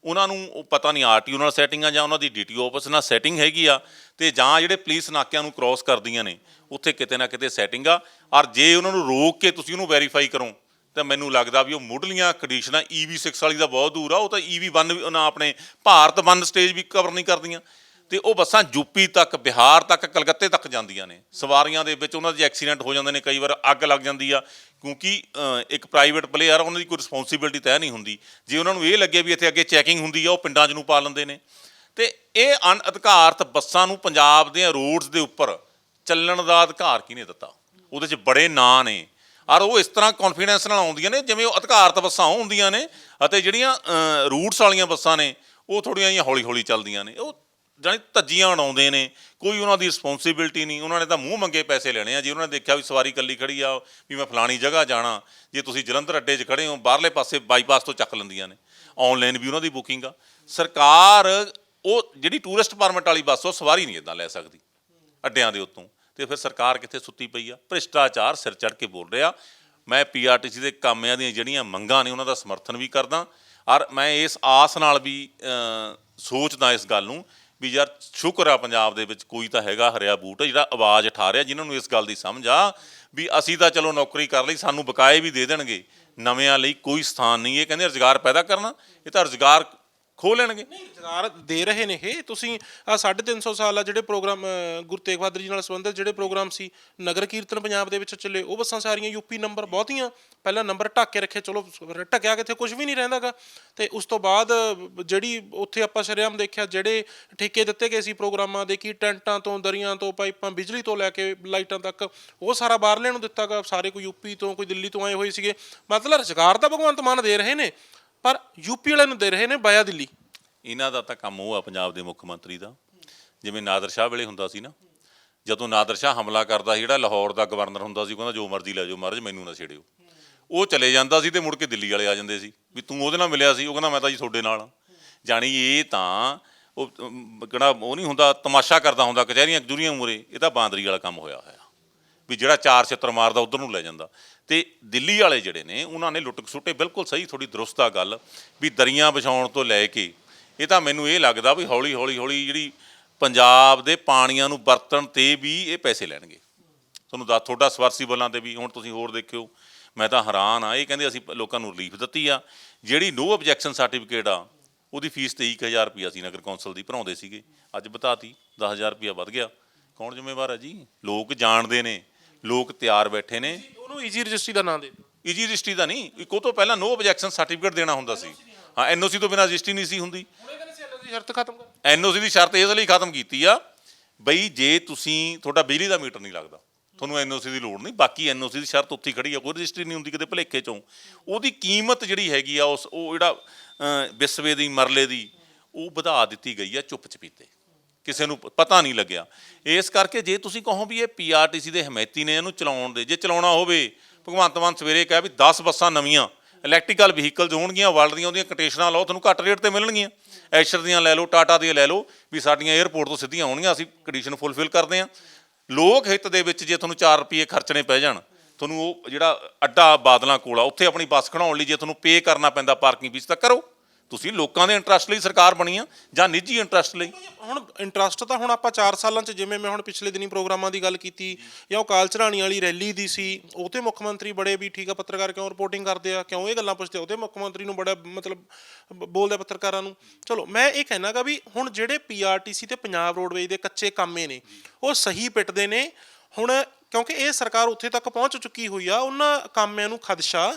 ਉਹਨਾਂ ਨੂੰ ਉਹ ਪਤਾ ਨਹੀਂ ਆਰਟੀਓ ਨਾਲ ਸੈਟਿੰਗ ਆ ਜਾਂ ਉਹਨਾਂ ਦੀ ਡੀਟੀਓ ਆਫਿਸ ਨਾਲ ਸੈਟਿੰਗ ਹੈਗੀ ਆ ਤੇ ਜਾਂ ਜਿਹੜੇ ਪੁਲਿਸ ਨਾਕਿਆਂ ਨੂੰ ਕ੍ਰਾਸ ਕਰਦੀਆਂ ਨੇ, ਉੱਥੇ ਕਿਤੇ ਨਾ ਕਿਤੇ ਸੈਟਿੰਗ ਆ। ਔਰ ਜੇ ਉਹਨਾਂ ਨੂੰ ਰੋਕ ਕੇ ਤੁਸੀਂ ਉਹਨੂੰ ਵੈਰੀਫਾਈ ਕਰੋ, ਤਾਂ ਮੈਨੂੰ ਲੱਗਦਾ ਵੀ ਉਹ ਮੁੱਢਲੀਆਂ ਕੰਡੀਸ਼ਨਾਂ EV6 ਵਾਲੀ ਦਾ ਬਹੁਤ ਦੂਰ ਆ, ਉਹ ਤਾਂ EV1 ਵੀ ਨਾ ਆਪਣੇ ਭਾਰਤ ਵਨ ਸਟੇਜ ਵੀ ਕਵਰ ਨਹੀਂ ਕਰਦੀਆਂ। ਤੇ ਉਹ ਬੱਸਾਂ ਯੂਪੀ ਤੱਕ, ਬਿਹਾਰ ਤੱਕ, ਕਲਕੱਤੇ ਤੱਕ ਜਾਂਦੀਆਂ ਨੇ। ਸਵਾਰੀਆਂ ਦੇ ਵਿੱਚ ਉਹਨਾਂ ਦੇ ਐਕਸੀਡੈਂਟ ਹੋ ਜਾਂਦੇ ਨੇ, ਕਈ ਵਾਰ ਅੱਗ ਲੱਗ ਜਾਂਦੀ ਆ। ਕਿਉਂਕਿ ਇੱਕ ਪ੍ਰਾਈਵੇਟ ਪਲੇਅਰ ਉਹਨਾਂ ਦੀ ਕੋਈ ਰਿਸਪੌਂਸਿਬਿਲਟੀ ਤੈਅ ਨਹੀਂ ਹੁੰਦੀ। ਜੇ ਉਹਨਾਂ ਨੂੰ ਇਹ ਲੱਗੇ ਵੀ ਇੱਥੇ ਅੱਗੇ ਚੈਕਿੰਗ ਹੁੰਦੀ ਆ, ਉਹ ਪਿੰਡਾਂ 'ਚ ਨੂੰ ਪਾ ਲੈਂਦੇ ਨੇ। ਤੇ ਇਹ ਅਣਅਧਿਕਾਰਤ ਬੱਸਾਂ ਨੂੰ ਪੰਜਾਬ ਦੇ ਰੋਡਸ ਦੇ ਉੱਪਰ ਚੱਲਣ ਦਾ ਅਧਿਕਾਰ ਕਿਹਨੇ ਦਿੱਤਾ? ਉਹਦੇ 'ਚ ਬੜੇ ਨਾਂ ਨੇ। ਔਰ ਉਹ ਇਸ ਤਰ੍ਹਾਂ ਕੌਨਫੀਡੈਂਸ ਨਾਲ ਆਉਂਦੀਆਂ ਨੇ, ਜਿਵੇਂ ਉਹ ਅਧਿਕਾਰਤ ਬੱਸਾਂ ਉਹ ਹੁੰਦੀਆਂ ਨੇ, ਅਤੇ ਜਿਹੜੀਆਂ ਰੂਟਸ ਵਾਲੀਆਂ ਬੱਸਾਂ ਨੇ, ਉਹ ਥੋੜੀਆਂ ਜਿਹੀਆਂ ਹੌਲੀ ਹੌਲੀ ਚੱਲਦੀਆਂ ਨੇ। ਉਹ ਜਾਨੀ ਧੱਜੀਆਂ ਉਡਾਉਂਦੇ ਨੇ, ਕੋਈ ਉਹਨਾਂ ਦੀ ਰਿਸਪੌਂਸਿਬਿਲਟੀ ਨਹੀਂ। ਉਹਨਾਂ ਨੇ ਤਾਂ ਮੂੰਹ ਮੰਗੇ ਪੈਸੇ ਲੈਣੇ ਆ ਜੇ। ਉਹਨਾਂ ਨੇ ਦੇਖਿਆ ਵੀ ਸਵਾਰੀ ਇਕੱਲੀ ਖੜੀ ਆ, ਵੀ ਮੈਂ ਫਲਾਣੀ ਜਗ੍ਹਾ ਜਾਣਾ। ਜੇ ਤੁਸੀਂ ਜਲੰਧਰ ਅੱਡੇ 'ਚ ਖੜੇ ਹੋ, ਬਾਹਰਲੇ ਪਾਸੇ ਬਾਈਪਾਸ ਤੋਂ ਚੱਕ ਲੈਂਦੀਆਂ ਨੇ। ਆਨਲਾਈਨ ਵੀ ਉਹਨਾਂ ਦੀ ਬੁਕਿੰਗ ਆ। ਸਰਕਾਰ ਉਹ ਜਿਹੜੀ ਟੂਰਿਸਟ ਪਰਮਿਟ ਵਾਲੀ ਬੱਸ, ਉਹ ਸਵਾਰੀ ਨਹੀਂ ਇਦਾਂ ਲੈ ਸਕਦੀ ਅੱਡਿਆਂ ਦੇ ਉੱਤੋਂ। ਤੇ ਫਿਰ ਸਰਕਾਰ ਕਿੱਥੇ ਸੁੱਤੀ ਪਈ ਆ? ਭ੍ਰਿਸ਼ਟਾਚਾਰ ਸਿਰ ਚੜ ਕੇ ਬੋਲ ਰਿਹਾ। ਮੈਂ ਪੀਆਰਟੀਸੀ ਦੇ ਕਾਮਿਆਂ ਦੀਆਂ ਜਿਹੜੀਆਂ ਮੰਗਾਂ ਨੇ, ਉਹਨਾਂ ਦਾ ਸਮਰਥਨ ਵੀ ਕਰਦਾ। ਔਰ ਮੈਂ ਇਸ ਆਸ ਨਾਲ ਵੀ ਸੋਚਦਾ ਇਸ ਗੱਲ ਨੂੰ ਵੀ ਯਾਰ ਸ਼ੁਕਰ ਆ ਪੰਜਾਬ ਦੇ ਵਿੱਚ ਕੋਈ ਤਾਂ ਹੈਗਾ ਹਰਿਆ ਬੂਟ, ਜਿਹੜਾ ਆਵਾਜ਼ ਉਠਾ ਰਿਹਾ, ਜਿਨ੍ਹਾਂ ਨੂੰ ਇਸ ਗੱਲ ਦੀ ਸਮਝ ਆ ਵੀ ਅਸੀਂ ਤਾਂ ਚਲੋ ਨੌਕਰੀ ਕਰ ਲਈ, ਸਾਨੂੰ ਬਕਾਏ ਵੀ ਦੇ ਦੇਣਗੇ। ਨਵਿਆਂ ਲਈ ਕੋਈ ਸਥਾਨ ਨਹੀਂ, ਇਹ ਕਹਿੰਦੇ ਰੁਜ਼ਗਾਰ ਪੈਦਾ ਕਰਨਾ, ਇਹ ਤਾਂ ਰੁਜ਼ਗਾਰ ਖੋ ਲੈਣਗੇ? ਰੁਜ਼ਗਾਰ ਦੇ ਰਹੇ ਨੇ ਇਹ। ਤੁਸੀਂ ਆ 350 ਸਾਲ ਆ ਜਿਹੜੇ ਪ੍ਰੋਗਰਾਮ ਅ, ਗੁਰੂ ਤੇਗ ਬਹਾਦਰ ਜੀ ਨਾਲ ਸੰਬੰਧਿਤ ਜਿਹੜੇ ਪ੍ਰੋਗਰਾਮ ਸੀ ਨਗਰ ਕੀਰਤਨ ਪੰਜਾਬ ਦੇ ਵਿੱਚ ਚੱਲੇ ਉਹ ਬੱਸਾਂ ਸਾਰੀਆਂ ਯੂਪੀ ਨੰਬਰ ਬਹੁਤੀਆਂ। ਪਹਿਲਾਂ ਨੰਬਰ ਢੱਕ ਕੇ ਰੱਖੇ ਚਲੋ ਢੱਕਿਆ ਕਿੱਥੇ ਕੁਝ ਵੀ ਨਹੀਂ ਰਹਿੰਦਾਗਾ। ਤੇ ਉਸ ਤੋਂ ਬਾਅਦ ਅ, ਜਿਹੜੀ ਉੱਥੇ ਆਪਾਂ ਸ਼ਰੇਆਮ ਦੇਖਿਆ ਜਿਹੜੇ ਠੇਕੇ ਦਿੱਤੇ ਗਏ ਸੀ ਪ੍ਰੋਗਰਾਮਾਂ ਦੇ ਕੀ ਟੈਂਟਾਂ ਤੋਂ ਦਰੀਆਂ ਤੋਂ ਪਾਈਪਾਂ ਬਿਜਲੀ ਤੋਂ ਲੈ ਕੇ ਲਾਈਟਾਂ ਤੱਕ ਉਹ ਸਾਰਾ ਬਾਹਰਲਿਆਂ ਨੂੰ ਦਿੱਤਾਗਾ। ਸਾਰੇ ਕੋਈ ਯੂਪੀ ਤੋਂ ਕੋਈ ਦਿੱਲੀ ਤੋਂ ਆਏ ਹੋਏ ਸੀਗੇ। ਮਤਲਬ ਰੁਜ਼ਗਾਰ ਤਾਂ ਭਗਵੰਤ ਮਾਨ ਦੇ ਰਹੇ ਨੇ। ਪਰ ਯੂਪੀ ਵਾਲਿਆਂ ਨੂੰ ਦੇ ਰਹੇ ਨੇ ਬਾਇਆ ਦਿੱਲੀ। ਇਹਨਾਂ ਦਾ ਤਾਂ ਕੰਮ ਉਹ ਆ ਪੰਜਾਬ ਦੇ ਮੁੱਖ ਮੰਤਰੀ ਦਾ। ਜਿਵੇਂ ਨਾਦਰ ਸ਼ਾਹ ਵੇਲੇ ਹੁੰਦਾ ਸੀ ਨਾ। ਜਦੋਂ ਨਾਦਰ ਸ਼ਾਹ ਹਮਲਾ ਕਰਦਾ ਸੀ ਜਿਹੜਾ ਲਾਹੌਰ ਦਾ ਗਵਰਨਰ ਹੁੰਦਾ ਸੀ, ਉਹ ਕਹਿੰਦਾ ਜੋ ਮਰਜ਼ੀ ਲੈ ਜਾਓ, ਮਹਾਰਾਜ ਮੈਨੂੰ ਨਾ ਛੇੜਿਓ। ਉਹ ਚਲੇ ਜਾਂਦਾ ਸੀ ਤੇ ਮੁੜ ਕੇ ਦਿੱਲੀ ਵਾਲੇ ਆ ਜਾਂਦੇ ਸੀ। ਵੀ ਤੂੰ ਉਹਦੇ ਨਾਲ ਮਿਲਿਆ ਸੀ, ਉਹ ਕਹਿੰਦਾ ਮੈਂ ਤਾਂ ਜੀ ਤੁਹਾਡੇ ਨਾਲ। ਆ ਜਾਣੀ ਇਹ ਤਾਂ ਉਹ ਕਿਹੜਾ ਉਹ ਨਹੀਂ ਹੁੰਦਾ, ਤਮਾਸ਼ਾ ਕਰਦਾ ਹੁੰਦਾ, ਕਚਹਿਰੀਆਂ ਕਚੂਰੀਆਂ ਮੂਰੇ ਇਹ ਤਾਂ ਬਾਂਦਰੀ ਵਾਲਾ ਕੰਮ ਹੋਇਆ ਹੋਇਆ। ਵੀ ਜਿਹੜਾ ਚਾਰ ਛਿੱਤਰ ਮਾਰਦਾ ਉਧਰ ਨੂੰ ਲੈ ਜਾਂਦਾ। ਤੇ ਦਿੱਲੀ ਵਾਲੇ ਜਿਹੜੇ ਨੇ, ਉਹਨਾਂ ਨੇ ਲੁੱਟ ਖਸੁੱਟੇ ਬਿਲਕੁਲ ਸਹੀ ਥੋੜੀ ਦਰੁਸਤ ਆ ਗੱਲ ਵੀ ਦਰੀਆਂ ਵਿਛਾਉਣ ਤੋਂ ਲੈ ਕੇ, ਇਹ ਤਾਂ ਮੈਨੂੰ ਇਹ ਲੱਗਦਾ ਵੀ ਹੌਲੀ ਹੌਲੀ ਹੌਲੀ ਜਿਹੜੀ ਪੰਜਾਬ ਦੇ ਪਾਣੀਆਂ ਨੂੰ ਵਰਤਣ ਤੇ ਵੀ ਇਹ ਪੈਸੇ ਲੈਣਗੇ। ਤੁਹਾਨੂੰ ਦੱਸ, ਤੁਹਾਡਾ ਸਵਰਸੀਬਲਾਂ ਤੇ ਵੀ ਹੁਣ ਤੁਸੀਂ ਹੋਰ ਦੇਖਿਓ, ਮੈਂ ਤਾਂ ਹੈਰਾਨ ਆ ਇਹ ਕਹਿੰਦੇ ਅਸੀਂ ਲੋਕਾਂ ਨੂੰ ਰਿਲੀਫ ਦਿੱਤੀ ਆ। ਜਿਹੜੀ ਨੋ ਆਬਜੈਕਸ਼ਨ ਸਰਟੀਫਿਕੇਟ ਆ, ਉਹਦੀ ਫੀਸ 23000 ਰੁਪਿਆ ਸੀ ਨਗਰ ਕੌਂਸਲ ਦੀ ਭਰਾਉਂਦੇ ਸੀਗੇ। ਅੱਜ ਬਤਾਤੀ 10000 ਰੁਪਿਆ ਵੱਧ ਗਿਆ। ਕੌਣ ਜ਼ਿੰਮੇਵਾਰ ਹੈ ਜੀ? ਲੋਕ ਜਾਣਦੇ ਨੇ। ਲੋਕ ਤਿਆਰ ਬੈਠੇ ਨੇ। ਉਹਨੂੰ ਈਜ਼ੀ ਰਜਿਸਟਰੀ ਦਾ ਨਾਂ ਦੇ ਦਿਓ। ਈਜੀ ਰਜਿਸਟਰੀ ਦਾ ਨਹੀਂ ਇੱਕ ਉਹ ਤੋਂ ਪਹਿਲਾਂ ਨੋ ਆਬਜੈਕਸ਼ਨ ਸਰਟੀਫਿਕੇਟ ਦੇਣਾ ਹੁੰਦਾ ਸੀ। ਹਾਂ ਐਨਓਸੀ ਤੋਂ ਬਿਨਾਂ ਰਜਿਸਟਰੀ ਨਹੀਂ ਸੀ ਹੁੰਦੀ। ਹੁਣੇ ਕਹਿੰਦੇ ਸੀ ਇਹਨਾਂ ਦੀ ਸ਼ਰਤ ਖਤਮ ਕਰ। ਐਨਓਸੀ ਦੀ ਸ਼ਰਤ ਇਸ ਲਈ ਖਤਮ ਕੀਤੀ ਆ ਬਈ ਜੇ ਤੁਸੀਂ ਤੁਹਾਡਾ ਬਿਜਲੀ ਦਾ ਮੀਟਰ ਨਹੀਂ ਲੱਗਦਾ ਤੁਹਾਨੂੰ ਐਨਓਸੀ ਦੀ ਲੋੜ ਨਹੀਂ। ਬਾਕੀ ਐਨਓਸੀ ਦੀ ਸ਼ਰਤ ਉੱਥੇ ਖੜੀ ਆ ਕੋਈ ਰਜਿਸਟਰੀ ਨਹੀਂ ਹੁੰਦੀ ਕਿਤੇ ਭਲੇਖੇ ਚੋਂ। ਉਹਦੀ ਕੀਮਤ ਜਿਹੜੀ ਹੈਗੀ ਆ ਉਸ ਉਹ ਜਿਹੜਾ ਵਿਸਵੇ ਦੀ ਮਰਲੇ ਦੀ ਉਹ ਵਧਾ ਦਿੱਤੀ ਗਈ ਆ ਚੁੱਪ ਚਪੀਤੇ ਕਿਸੇ ਨੂੰ ਪਤਾ ਨਹੀਂ ਲੱਗਿਆ। ਇਸ ਕਰਕੇ ਜੇ ਤੁਸੀਂ ਕਹੋ ਵੀ ਇਹ ਪੀਆਰਟੀਸੀ ਦੇ ਹਮਾਇਤੀ ਨੇ ਇਹਨੂੰ ਚਲਾਉਣ ਦੇ, ਜੇ ਚਲਾਉਣਾ ਹੋਵੇ, ਭਗਵੰਤ ਮਾਨ ਸਵੇਰੇ ਕਹਿ ਵੀ 10 ਬੱਸਾਂ ਨਵੀਆਂ ਇਲੈਕਟ੍ਰੀਕਲ ਵਹੀਕਲਸ ਹੋਣਗੀਆਂ ਵਰਲਡ ਦੀਆਂ ਉਹਦੀਆਂ ਕੋਟੇਸ਼ਨਾਂ ਲਓ, ਤੁਹਾਨੂੰ ਘੱਟ ਰੇਟ ਤੇ ਮਿਲਣਗੀਆਂ। ਐਸ਼ਰ ਦੀਆਂ ਲੈ ਲਓ ਟਾਟਾ ਦੀਆਂ ਲੈ ਲਓ, ਵੀ ਸਾਡੀਆਂ 에ਅਰਪੋਰਟ ਤੋਂ ਸਿੱਧੀਆਂ ਹੋਣਗੀਆਂ, ਅਸੀਂ ਕੰਡੀਸ਼ਨ ਫੁੱਲਫਿਲ ਕਰਦੇ ਹਾਂ। ਲੋਕ ਹਿੱਤ ਦੇ ਵਿੱਚ ਜੇ ਤੁਹਾਨੂੰ 4 ਰੁਪਏ ਖਰਚਣੇ ਪੈ ਜਾਣ, ਤੁਹਾਨੂੰ ਉਹ ਜਿਹੜਾ ਅੱਡਾ ਬਾਦਲਾਂ ਕੋਲ ਆ, ਉੱਥੇ ਆਪਣੀ ਬੱਸ ਖੜਾਉਣ ਲਈ ਜੇ ਤੁਹਾਨੂੰ ਪੇ ਕਰਨਾ ਪੈਂਦਾ ਪਾਰਕਿੰਗ ਫੀਸ ਤਾਂ ਕਰੋ। ਤੁਸੀਂ ਲੋਕਾਂ ਦੇ ਇੰਟਰਸਟ ਲਈ ਸਰਕਾਰ ਬਣੀ ਆ ਜਾਂ ਨਿੱਜੀ ਇੰਟਰਸਟ ਲਈ ਹੁਣ ਇੰਟਰਸਟ ਤਾਂ ਹੁਣ ਆਪਾਂ 4 ਸਾਲਾਂ ਚ, ਜਿਵੇਂ ਮੈਂ ਹੁਣ ਪਿਛਲੇ ਦਿਨੀ ਪ੍ਰੋਗਰਾਮਾਂ ਦੀ ਗੱਲ ਕੀਤੀ ਜਾਂ ਉਹ ਕਾਲ ਚੜਾਣੀ ਵਾਲੀ ਰੈਲੀ ਦੀ ਸੀ, ਉਹ ਤੇ ਮੁੱਖ ਮੰਤਰੀ ਬੜੇ ਵੀ ਠੀਕ ਆ, ਪੱਤਰਕਾਰ ਕਿਉਂ ਰਿਪੋਰਟਿੰਗ ਕਰਦੇ ਆ, ਕਿਉਂ ਇਹ ਗੱਲਾਂ ਪੁੱਛਦੇ ਆ? ਉਹਦੇ ਮੁੱਖ ਮੰਤਰੀ ਨੂੰ ਬੜਾ ਮਤਲਬ ਬੋਲਦੇ ਆ ਪੱਤਰਕਾਰਾਂ ਨੂੰ ਚਲੋ, ਮੈਂ ਇਹ ਕਹਿਣਾਗਾ ਵੀ ਹੁਣ ਜਿਹੜੇ ਪੀਆਰਟੀਸੀ ਤੇ ਪੰਜਾਬ ਰੋਡਵੇਜ ਦੇ ਕੱਚੇ ਕੰਮੇ ਨੇ, ਉਹ ਸਹੀ ਪਿੱਟਦੇ ਨੇ ਹੁਣ ਕਿਉਂਕਿ ਇਹ ਸਰਕਾਰ ਉੱਥੇ ਤੱਕ ਪਹੁੰਚ ਚੁੱਕੀ ਹੋਈ ਆ, ਉਹਨਾਂ ਕੰਮਿਆਂ ਨੂੰ ਖਦਸ਼ਾ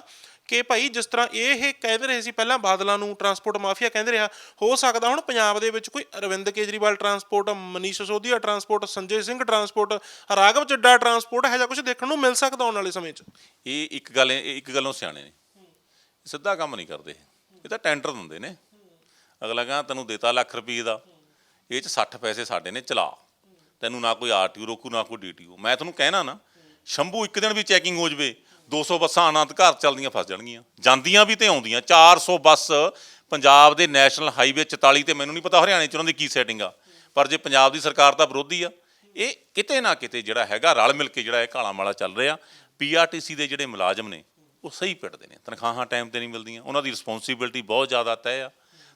ਕਿ ਭਾਈ ਜਿਸ ਤਰ੍ਹਾਂ ਇਹ ਕਹਿੰਦੇ ਰਹੇ ਸੀ, ਪਹਿਲਾਂ ਬਾਦਲਾਂ ਨੂੰ ਟਰਾਂਸਪੋਰਟ ਮਾਫੀਆ ਕਹਿੰਦੇ ਰਿਹਾ, ਹੋ ਸਕਦਾ ਹੁਣ ਪੰਜਾਬ ਦੇ ਵਿੱਚ ਕੋਈ Arvind Kejriwal transport Manish Sisodia transport Sanjay Singh transport Raghav Chadha transport ਇਹੋ ਜਿਹਾ ਕੁਝ ਦੇਖਣ ਨੂੰ ਮਿਲ ਸਕਦਾ ਆਉਣ ਵਾਲੇ ਸਮੇਂ 'ਚ? ਇਹ ਇੱਕ ਗੱਲ ਇੱਕ ਗੱਲੋਂ ਸਿਆਣੇ ਨੇ। ਸਿੱਧਾ ਕੰਮ ਨਹੀਂ ਕਰਦੇ ਇਹ। ਤਾਂ ਟੈਂਡਰ ਦਿੰਦੇ ਨੇ। ਅਗਲਾ ਕਹਿੰਦਾ, ਤੈਨੂੰ ਦੇਤਾ ਲੱਖ ਰੁਪਏ ਦਾ। ਇਹ ਚ 60 ਪੈਸੇ ਸਾਡੇ ਨੇ, ਚਲਾ। ਤੈਨੂੰ ਨਾ ਕੋਈ ਆਰਟੀਓ ਰੋਕੂ, ਨਾ ਕੋਈ ਡੀਟੀਓ ਮੈਂ ਤੁਹਾਨੂੰ ਕਹਿਣਾ ਨਾ, ਸ਼ੰਭੂ ਇੱਕ ਦਿਨ ਵੀ ਚੈਕਿੰਗ ਹੋ ਜਵੇ। 200 ਬੱਸਾਂ ਅਨੰਦ ਘਰ ਚੱਲਦੀਆਂ ਫਸ ਜਾਣਗੀਆਂ। ਜਾਂਦੀਆਂ ਵੀ ਤੇ ਆਉਂਦੀਆਂ। 400 ਬੱਸ ਪੰਜਾਬ ਦੇ ਨੈਸ਼ਨਲ ਹਾਈਵੇ 44 ਤੇ ਮੈਨੂੰ ਨਹੀਂ ਪਤਾ ਹਰਿਆਣੇ ਚ ਉਹਨਾਂ ਦੀ ਕੀ ਸੈਟਿੰਗ ਆ। ਪਰ ਜੇ ਪੰਜਾਬ ਦੀ ਸਰਕਾਰ ਦਾ ਵਿਰੋਧੀ ਆ। ਇਹ ਕਿਤੇ ਨਾ ਕਿਤੇ ਜਿਹੜਾ ਹੈਗਾ, ਰਲ ਮਿਲ ਕੇ ਜਿਹੜਾ ਇਹ ਕਾਲਾ ਮਾਲਾ ਚੱਲ ਰਿਹਾ। ਪੀਆਰਟੀਸੀ ਦੇ ਜਿਹੜੇ ਮੁਲਾਜ਼ਮ ਨੇ, ਉਹ ਸਹੀ ਪਿੱਟਦੇ ਨੇ। ਤਨਖਾਹਾਂ ਟਾਈਮ ਤੇ ਨਹੀਂ ਮਿਲਦੀਆਂ। ਉਹਨਾਂ ਦੀ ਰਿਸਪੌਂਸਿਬਿਲਟੀ ਬਹੁਤ ਜ਼ਿਆਦਾ ਤੈਅ ਆ।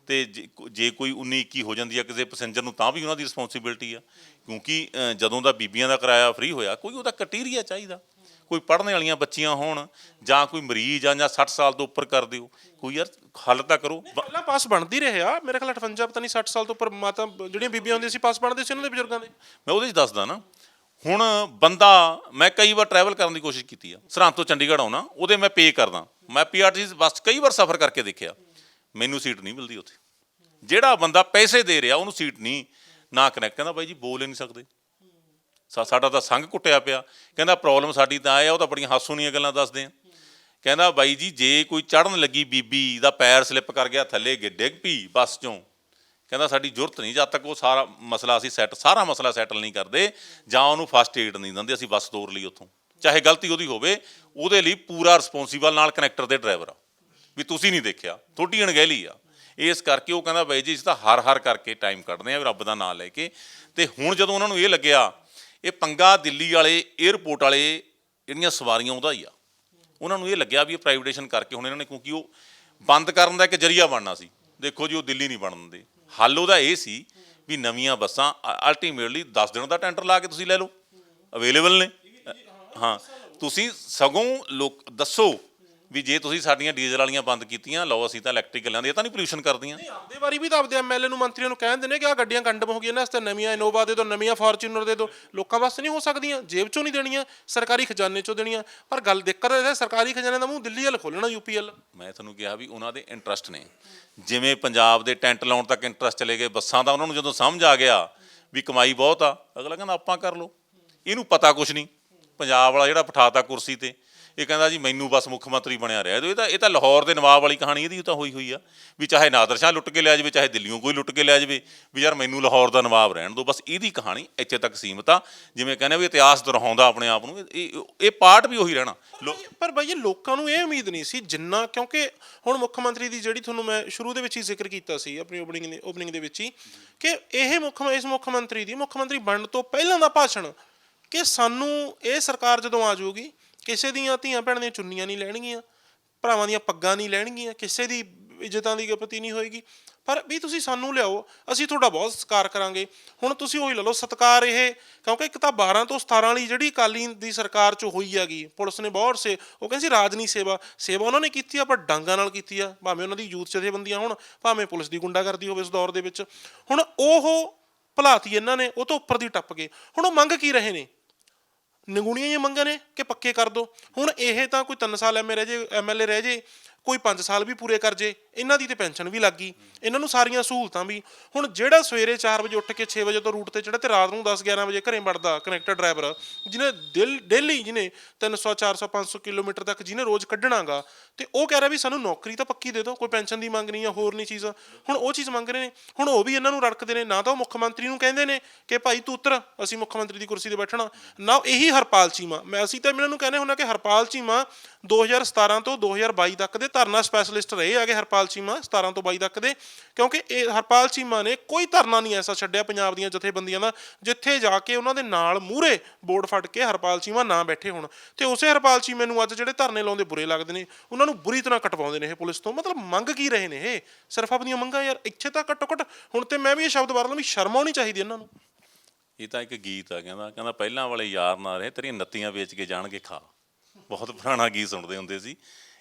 ਤੇ ਜੇ ਜੇ ਕੋਈ 19 21 ਹੋ ਜਾਂਦੀ ਆ ਕਿਸੇ ਪੈਸੇਂਜਰ ਨੂੰ, ਤਾਂ ਵੀ ਉਹਨਾਂ ਦੀ ਰਿਸਪੌਂਸਿਬਿਲਟੀ ਆ। ਕਿਉਂਕਿ ਜਦੋਂ ਦਾ ਬੀਬੀਆਂ ਦਾ ਕਿਰਾਇਆ ਫ੍ਰੀ ਹੋਇਆ, ਕੋਈ ਉਹਦਾ ਕਟੀਰੀਆ ਚਾਹੀਦਾ। ਕੋਈ ਪੜ੍ਹਨ ਵਾਲੀਆਂ ਬੱਚੀਆਂ ਹੋਣ ਜਾਂ ਕੋਈ ਮਰੀਜ਼ ਆ ਜਾਂ 60 ਸਾਲ ਤੋਂ ਉੱਪਰ ਕਰ ਦਿਓ ਕੋਈ ਯਾਰ ਹੱਲ ਤਾਂ ਕਰੋ। ਪਹਿਲਾਂ ਪਾਸ ਬਣਦੀ ਰਿਹਾ ਮੇਰੇ ਖਿਆਲ 58 ਪਤਾ ਨਹੀਂ 60 ਸਾਲ ਤੋਂ ਉੱਪਰ ਮਾਤਾ ਜਿਹੜੀਆਂ ਬੀਬੀਆਂ ਹੁੰਦੀਆਂ ਸੀ ਪਾਸ ਬਣਦੇ ਸੀ ਉਹਨਾਂ ਦੇ ਬਜ਼ੁਰਗਾਂ ਦੇ। ਮੈਂ ਉਹਦੇ 'ਚ ਦੱਸਦਾ ਨਾ ਹੁਣ ਬੰਦਾ ਮੈਂ ਕਈ ਵਾਰ ਟਰੈਵਲ ਕਰਨ ਦੀ ਕੋਸ਼ਿਸ਼ ਕੀਤੀ ਆ। ਸਰਹੰਦ ਤੋਂ ਚੰਡੀਗੜ੍ਹ ਆਉਣਾ ਉਹਦੇ ਮੈਂ ਪੇ ਕਰਦਾ। ਮੈਂ ਪੀਆਰਟੀਸੀ ਬੱਸ ਕਈ ਵਾਰ ਸਫ਼ਰ ਕਰਕੇ ਦੇਖਿਆ ਮੈਨੂੰ ਸੀਟ ਨਹੀਂ ਮਿਲਦੀ ਉੱਥੇ। ਜਿਹੜਾ ਬੰਦਾ ਪੈਸੇ ਦੇ ਰਿਹਾ ਉਹਨੂੰ ਸੀਟ ਨਹੀਂ ਨਾ ਕਨੈਕਟ ਕਹਿੰਦਾ ਬਾਈ ਜੀ ਬੋਲ ਹੀ ਨਹੀਂ ਸਕਦੇ। ਸਾਡਾ ਤਾਂ ਸੰਗ ਕੁੱਟਿਆ ਪਿਆ। ਕਹਿੰਦਾ ਪ੍ਰੋਬਲਮ ਸਾਡੀ ਤਾਂ ਇਹ ਆ, ਉਹ ਤਾਂ ਬੜੀਆਂ ਹਾਸੋਨੀਆਂ ਗੱਲਾਂ ਦੱਸਦੇ ਆ। ਕਹਿੰਦਾ ਬਾਈ ਜੀ, ਜੇ ਕੋਈ ਚੜਨ ਲੱਗੀ ਬੀਬੀ ਦਾ ਪੈਰ ਸਲਿੱਪ ਕਰ ਗਿਆ, ਥੱਲੇ ਗਿ- ਡਿੱਗ ਪਈ ਬੱਸ ਚੋਂ। ਕਹਿੰਦਾ ਸਾਡੀ ਜ਼ਰੂਰਤ ਨਹੀਂ, ਜਦ ਤੱਕ ਉਹ ਸਾਰਾ ਮਸਲਾ ਅਸੀਂ ਸੈਟ ਸਾਰਾ ਮਸਲਾ ਸੈਟਲ ਨਹੀਂ ਕਰਦੇ ਜਾਂ ਉਹਨੂੰ ਫਸਟ ਏਡ ਨਹੀਂ ਦਿੰਦੇ, ਅਸੀਂ ਬੱਸ ਤੋਰ ਲਈ ਉੱਥੋਂ। ਚਾਹੇ ਗਲਤੀ ਉਹਦੀ ਹੋਵੇ, ਉਹਦੇ ਲਈ ਪੂਰਾ ਰਿਸਪੌਂਸੀਬਲ ਨਾਲ ਕਨੈਕਟਰ ਦੇ ਡਰਾਈਵਰ ਆ। ਵੀ ਤੁਸੀਂ ਨਹੀਂ ਦੇਖਿਆ, ਤੁਹਾਡੀ ਅਣਗਹਿਲੀ ਆ। ਇਸ ਕਰਕੇ ਉਹ ਕਹਿੰਦਾ ਬਾਈ ਜੀ, ਅਸੀਂ ਤਾਂ ਹਰ ਹਰ ਕਰਕੇ ਟਾਈਮ ਕੱਢਦੇ ਆ ਰੱਬ ਦਾ ਨਾਮ ਲੈ ਕੇ। ਤੇ ਹੁਣ ਜਦੋਂ ਉਹਨਾਂ ਨੂੰ ਇਹ ਲੱਗਿਆ ਇਹ ਪੰਗਾ ਦਿੱਲੀ ਵਾਲੇ 에ਅਰਪੋਰਟ ਵਾਲੇ ਜਿਹੜੀਆਂ ਸਵਾਰੀਆਂ ਉਹਦਾ ਹੀ ਆ। ਉਹਨਾਂ ਨੂੰ ਇਹ ਲੱਗਿਆ ਵੀ ਇਹ ਪ੍ਰਾਈਵੇਟੇਸ਼ਨ ਕਰਕੇ ਹੁਣ ਇਹਨਾਂ ਨੇ ਕਿਉਂਕਿ ਉਹ ਬੰਦ ਕਰਨ ਦਾ ਇੱਕ ਜਰੀਆ ਬਣਨਾ ਸੀ। ਦੇਖੋ ਜੀ, ਉਹ ਦਿੱਲੀ ਨਹੀਂ ਬਣਨ ਦਿੰਦੇ। ਹੱਲ ਉਹਦਾ ਇਹ ਸੀ ਵੀ ਨਵੀਆਂ ਬੱਸਾਂ ਅਲਟੀਮੇਟਲੀ 10 ਦਿਨ ਦਾ ਟੈਂਡਰ ਲਾ ਕੇ ਤੁਸੀਂ ਲੈ ਲਓ। ਅਵੇਲੇਬਲ ਨੇ। ਹਾਂ। ਤੁਸੀਂ ਸਗੋਂ ਲੋਕ, ਦੱਸੋ ਵੀ ਜੇ ਤੁਸੀਂ ਸਾਡੀਆਂ ਡੀਜ਼ਲ ਵਾਲੀਆਂ ਬੰਦ ਕੀਤੀਆਂ ਲਓ ਅਸੀਂ ਤਾਂ ਇਲੈਕਟ੍ਰੀਕਲ ਲੈਂਦੇ ਇਹ ਤਾਂ ਨਹੀਂ ਪੋਲੂਸ਼ਨ ਕਰਦੀਆਂ। ਆਪਦੇ ਵਾਰੀ ਵੀ ਤਾਂ ਆਪਦੇ ਐਮਐਲਏ ਨੂੰ ਮੰਤਰੀਆਂ ਨੂੰ ਕਹਿੰਦੇ ਨੇ ਕਿ ਆ ਗੱਡੀਆਂ ਕੰਡਮ ਹੋ ਗਈਆਂ ਨੇ ਇਸ ਤੇ ਨਵੀਆਂ ਇਨੋਵਾ ਦੇ ਦਿਓ ਨਵੀਆਂ ਫੋਰਚੂਨਰ ਦੇ ਦਿਓ ਲੋਕਾਂ ਵਾਸਤੇ ਨਹੀਂ ਹੋ ਸਕਦੀਆਂ ਜੇਬ ਚੋਂ ਨਹੀਂ ਦੇਣੀਆਂ ਸਰਕਾਰੀ ਖਜ਼ਾਨੇ ਚੋਂ ਦੇਣੀਆਂ। ਪਰ ਗੱਲ ਦਿੱਕਤ ਇਹ ਹੈ ਸਰਕਾਰੀ ਖਜ਼ਾਨੇ ਦਾ ਮੂੰਹ ਦਿੱਲੀ ਵੱਲ ਖੋਲਣਾ ਯੂਪੀ ਵੱਲ ਮੈਂ ਤੁਹਾਨੂੰ ਕਿਹਾ ਵੀ ਉਹਨਾਂ ਦੇ ਇੰਟਰਸਟ ਨੇ। ਜਿਵੇਂ ਪੰਜਾਬ ਦੇ ਟੈਂਟ ਲਾਉਣ ਤੱਕ ਇੰਟਰਸਟ ਚਲੇ ਗਏ ਬੱਸਾਂ ਦਾ ਉਹਨਾਂ ਨੂੰ ਜਦੋਂ ਸਮਝ ਆ ਗਿਆ ਵੀ ਕਮਾਈ ਬਹੁਤ ਆ ਅਗਲਾ ਕਹਿੰਦਾ ਆਪਾਂ ਕਰ ਲਓ। ਇਹਨੂੰ ਪਤਾ ਕੁਛ ਨਹੀਂ। ਪੰਜਾਬ ਵਾਲਾ ਜਿਹੜਾ ਬਿਠਾਤਾ ਕੁਰਸੀ ਤੇ ਇਹ ਕਹਿੰਦਾ ਜੀ ਮੈਨੂੰ ਬਸ ਮੁੱਖ ਮੰਤਰੀ ਬਣਿਆ ਰਿਹਾ। ਇਹ ਤਾਂ ਇਹ ਤਾਂ ਲਾਹੌਰ ਦੇ ਨਵਾਬ ਵਾਲੀ ਕਹਾਣੀ ਇਹਦੀ ਤਾਂ ਹੋਈ ਹੋਈ ਆ, ਵੀ ਚਾਹੇ ਨਾਦਰ ਸ਼ਾਹ ਲੁੱਟ ਕੇ ਲਿਆ ਜਾਵੇ, ਚਾਹੇ ਦਿੱਲੀੋਂ ਕੋਈ ਲੁੱਟ ਕੇ ਲਿਆ ਜਾਵੇ, ਵੀ ਯਾਰ ਮੈਨੂੰ ਲਾਹੌਰ ਦਾ ਨਵਾਬ ਰਹਿਣ ਦਿਓ। ਬਸ ਇਹਦੀ ਕਹਾਣੀ ਇੱਥੇ ਤੱਕ ਸੀਮਤ ਆ। ਜਿਵੇਂ ਕਹਿੰਦੇ ਵੀ ਇਤਿਹਾਸ ਦੁਹਰਾਉਂਦਾ ਆਪਣੇ ਆਪ ਨੂੰ, ਇਹ ਇਹ ਪਾਰਟ ਵੀ ਉਹੀ ਰਹਿਣਾ। ਲੋ- ਪਰ ਬਾਈ ਇਹ ਲੋਕਾਂ ਨੂੰ ਇਹ ਉਮੀਦ ਨਹੀਂ ਸੀ ਜਿੰਨਾ, ਕਿਉਂਕਿ ਹੁਣ ਮੁੱਖ ਮੰਤਰੀ ਦੀ ਜਿਹੜੀ ਤੁਹਾਨੂੰ ਮੈਂ ਸ਼ੁਰੂ ਦੇ ਵਿੱਚ ਹੀ ਜ਼ਿਕਰ ਕੀਤਾ ਸੀ, ਆਪਣੀ ਓਪਨਿੰਗ ਦੇ ਓਪਨਿੰਗ ਦੇ ਵਿੱਚ ਹੀ, ਕਿ ਇਹ ਮੁੱਖ ਇਸ ਮੁੱਖ ਮੰਤਰੀ ਦੀ, ਮੁੱਖ ਮੰਤਰੀ ਬਣਨ ਤੋਂ ਪਹਿਲਾਂ ਦਾ ਭਾਸ਼ਣ ਕਿ ਸਾਨੂੰ ਇਹ ਸਰਕਾਰ ਜਦੋਂ ਆ ਜਾਊਗੀ ਕਿਸੇ ਦੀਆਂ ਧੀਆਂ ਭੈਣਾਂ ਦੀਆਂ ਚੁੰਨੀਆਂ ਨਹੀਂ ਲੈਣਗੀਆਂ, ਭਰਾਵਾਂ ਦੀਆਂ ਪੱਗਾਂ ਨਹੀਂ ਲੈਣਗੀਆਂ, ਕਿਸੇ ਦੀ ਇੱਜ਼ਤਾਂ ਦੀ ਗਪਤੀ ਨਹੀਂ ਹੋਏਗੀ। ਪਰ ਵੀ ਤੁਸੀਂ ਸਾਨੂੰ ਲਿਆਓ, ਅਸੀਂ ਤੁਹਾਡਾ ਬਹੁਤ ਸਤਿਕਾਰ ਕਰਾਂਗੇ। ਹੁਣ ਤੁਸੀਂ ਉਹੀ ਲੈ ਲਓ, ਸਤਿਕਾਰ ਇਹ, ਕਿਉਂਕਿ ਇੱਕ ਤਾਂ 12 ਤੋਂ 17 ਵਾਲੀ ਜਿਹੜੀ ਅਕਾਲੀ ਦੀ ਸਰਕਾਰ ਚ ਹੋਈ ਹੈਗੀ, ਪੁਲਿਸ ਨੇ ਬਹੁਤ ਸੇ, ਉਹ ਕਹਿੰਦੇ ਸੀ ਰਾਜ ਨਹੀਂ ਸੇਵਾ ਸੇਵਾ ਉਹਨਾਂ ਨੇ ਕੀਤੀ ਆ, ਪਰ ਡਾਂਗਾ ਨਾਲ ਕੀਤੀ ਆ। ਭਾਵੇਂ ਉਹਨਾਂ ਦੀ ਯੂਥ ਜਥੇਬੰਦੀਆਂ ਹੋਣ, ਭਾਵੇਂ ਪੁਲਿਸ ਦੀ ਗੁੰਡਾਗਰਦੀ ਹੋਵੇ ਇਸ ਦੌਰ ਦੇ ਵਿੱਚ। ਹੁਣ ਉਹ ਭਲਾਤੀ ਇਹਨਾਂ ਨੇ, ਉਹ ਤੋਂ ਉੱਪਰ ਦੀ ਟੱਪ ਗਏ। ਹੁਣ ਉਹ ਮੰਗ ਕੀ ਰਹੇ ਨੇ? ਨਿਗੁਣੀਆਂ ਹੀ ਮੰਗਾਂ ਨੇ ਕਿ ਪੱਕੇ ਕਰ ਦੋ। ਹੁਣ ਇਹ ਤਾਂ ਕੋਈ 3 ਸਾਲ ਐਮਏ ਰਹਿ ਜੇ ਐਮਐਲਏ ਰਹਿ ਜੇ, ਕੋਈ 5 ਸਾਲ ਵੀ ਪੂਰੇ ਕਰ ਜੇ, ਇਹਨਾਂ ਦੀ ਤੇ ਪੈਨਸ਼ਨ ਵੀ ਲੱਗ ਗਈ। ਇਹਨਾਂ ਨੂੰ ਸਾਰੀਆਂ ਸਹੂਲਤਾਂ ਵੀ। ਹੁਣ ਜਿਹੜਾ ਸਵੇਰੇ 4 ਵਜੇ ਉੱਠ ਕੇ 6 ਵਜੇ ਤੋਂ ਰੂਟ ਤੇ ਚੜਾ ਤੇ ਰਾਤ ਨੂੰ 10 11 ਵਜੇ ਘਰੇ ਵੜਦਾ ਕਨੈਕਟਰ ਡਰਾਈਵਰ ਜਿਹਨੇ ਦਿਲ, ਡੇਲੀ ਜਿਹਨੇ 300 400 500 ਕਿਲੋਮੀਟਰ ਤੱਕ ਜਿਹਨੇ ਰੋਜ਼ ਕੱਢਣਾਗਾ ਤੇ ਉਹ ਕਹਿ ਰਿਹਾ ਵੀ ਸਾਨੂੰ ਨੌਕਰੀ ਤਾਂ ਪੱਕੀ ਦੇ ਦਿਓ, ਕੋਈ ਪੈਨਸ਼ਨ ਦੀ ਮੰਗ ਨਹੀਂ ਆ, ਹੋਰ ਨਹੀਂ ਚੀਜ਼ਾਂ। ਹੁਣ ਉਹ ਚੀਜ਼ ਮੰਗ ਰਹੇ ਨੇ। ਹੁਣ ਉਹ ਵੀ ਇਹਨਾਂ ਨੂੰ ਰੜਕਦੇ ਨੇ, ਨਾ ਤਾਂ ਉਹ ਮੁੱਖ ਮੰਤਰੀ ਨੂੰ ਕਹਿੰਦੇ ਨੇ ਕਿ ਭਾਈ ਤੂੰ ਉਤਰ, ਅਸੀਂ ਮੁੱਖ ਮੰਤਰੀ ਦੀ ਕੁਰਸੀ ਤੇ ਬੈਠਣਾ। ਨਾ ਇਹੀ ਹਰਪਾਲ ਚੀਮਾ। ਮੈਂ ਅਸੀਂ ਤਾਂ ਇਹਨਾਂ ਨੂੰ ਕਹਿੰਦੇ ਹੁੰਨਾ ਕਿ ਹਰਪਾਲ ਚੀਮਾ 2017 ਤੋਂ 2022 ਤੱਕ ਦੇ ਧਰਨਾ ਸਪੈਸ਼ਲਿਸਟ ਰਹੇ ਹੈਗੇ ਹਰਪਾਲ ਚੀਮਾ 17 ਤੋਂ 22 ਤੱਕ ਦੇ। ਕਿਉਂਕਿ ਇਹ ਹਰਪਾਲ ਚੀਮਾ ਨੇ ਕੋਈ ਧਰਨਾ ਨਹੀਂ ਐਸਾ ਛੱਡਿਆ ਪੰਜਾਬ ਦੀਆਂ ਜਥੇਬੰਦੀਆਂ ਦਾ, ਜਿੱਥੇ ਜਾ ਕੇ ਉਹਨਾਂ ਦੇ ਨਾਲ ਮੂਹਰੇ ਬੋਰਡ ਫੜ ਕੇ ਹਰਪਾਲ ਚੀਮਾ ਨਾ ਬੈਠੇ ਹੋਣ। ਤੇ ਉਸੇ ਹਰਪਾਲ ਚੀਮੇ ਨੂੰ ਅੱਜ ਜਿਹੜੇ ਧਰਨੇ ਲਾਉਂਦੇ ਬੁਰੇ ਲੱਗਦੇ ਨੇ। ਉਹਨਾਂ ਨੂੰ ਬੁਰੀ ਤਰ੍ਹਾਂ ਕਟਵਾਉਂਦੇ ਨੇ ਇਹ ਪੁਲਿਸ ਤੋਂ। ਮਤਲਬ ਮੰਗ ਕੀ ਰਹੇ ਨੇ ਇਹ? ਸਿਰਫ ਆਪਣੀਆਂ ਮੰਗਾਂ ਯਾਰ, ਇੱਥੇ ਤਾਂ ਘੱਟੋ ਘੱਟ ਹੁਣ ਤੇ ਮੈਂ ਵੀ ਇਹ ਸ਼ਬਦ ਵਰਤਾਂ ਵੀ ਸ਼ਰਮ ਆਉਣੀ ਚਾਹੀਦੀ ਇਹਨਾਂ ਨੂੰ। ਇਹ ਤਾਂ ਇੱਕ ਗੀਤ ਆ, ਕਹਿੰਦਾ ਕਹਿੰਦਾ ਪਹਿਲਾਂ ਵਾਲੇ ਯਾਰ ਨਾ ਰਹੇ, ਤੇਰੀਆਂ ਨੱਤੀਆਂ ਵੇਚ ਕੇ ਜਾਣਗੇ ਖਾ। ਬਹੁਤ ਪੁਰਾਣਾ ਗੀਤ ਸੁਣਦੇ ਹੁੰਦੇ ਸੀ।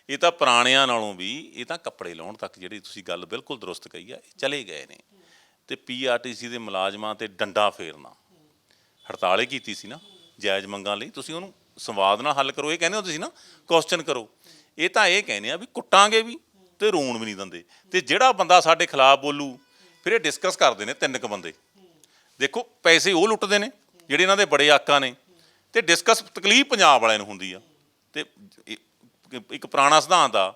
ਇਹ ਤਾਂ ਪੁਰਾਣਿਆਂ ਨਾਲੋਂ ਵੀ, ਇਹ ਤਾਂ ਕੱਪੜੇ ਲਾਉਣ ਤੱਕ ਜਿਹੜੀ ਤੁਸੀਂ ਗੱਲ ਬਿਲਕੁਲ ਦਰੁਸਤ ਕਹੀ ਆ, ਇਹ ਚਲੇ ਗਏ ਨੇ। ਤੇ ਪੀਆਰਟੀਸੀ ਦੇ ਮੁਲਾਜ਼ਮਾਂ ਤੇ ਡੰਡਾ ਫੇਰਨਾ। ਹੜਤਾਲੇ ਕੀਤੀ ਸੀ ਨਾ, ਜਾਇਜ਼ ਮੰਗਾਂ ਲਈ। ਤੁਸੀਂ ਉਹਨੂੰ ਸੰਵਾਦ ਨਾਲ ਹੱਲ ਕਰੋ, ਇਹ ਕਹਿੰਦੇ ਹੋ ਤੁਸੀਂ ਨਾ ਕੁਐਸਚਨ ਕਰੋ। ਇਹ ਤਾਂ ਇਹ ਕਹਿੰਦੇ ਆ ਵੀ ਕੁੱਟਾਂਗੇ ਵੀ ਤੇ ਰੋਣ ਵੀ ਨਹੀਂ ਦਿੰਦੇ। ਤੇ ਜਿਹੜਾ ਬੰਦਾ ਸਾਡੇ ਖਿਲਾਫ ਬੋਲੂ, ਫਿਰ ਇਹ ਡਿਸਕਸ ਕਰਦੇ ਨੇ ਤਿੰਨ ਕੁ ਬੰਦੇ। ਦੇਖੋ, ਪੈਸੇ ਉਹ ਲੁੱਟਦੇ ਨੇ ਜਿਹੜੇ ਇਹਨਾਂ ਦੇ ਬੜੇ ਆਕਾਂ ਨੇ। ਤੇ ਡਿਸਕਸ ਤਕਲੀਫ ਪੰਜਾਬ ਵਾਲਿਆਂ ਨੂੰ ਹੁੰਦੀ ਆ। ਤੇ ਇੱਕ ਪੁਰਾਣਾ ਸਿਧਾਂਤ ਆ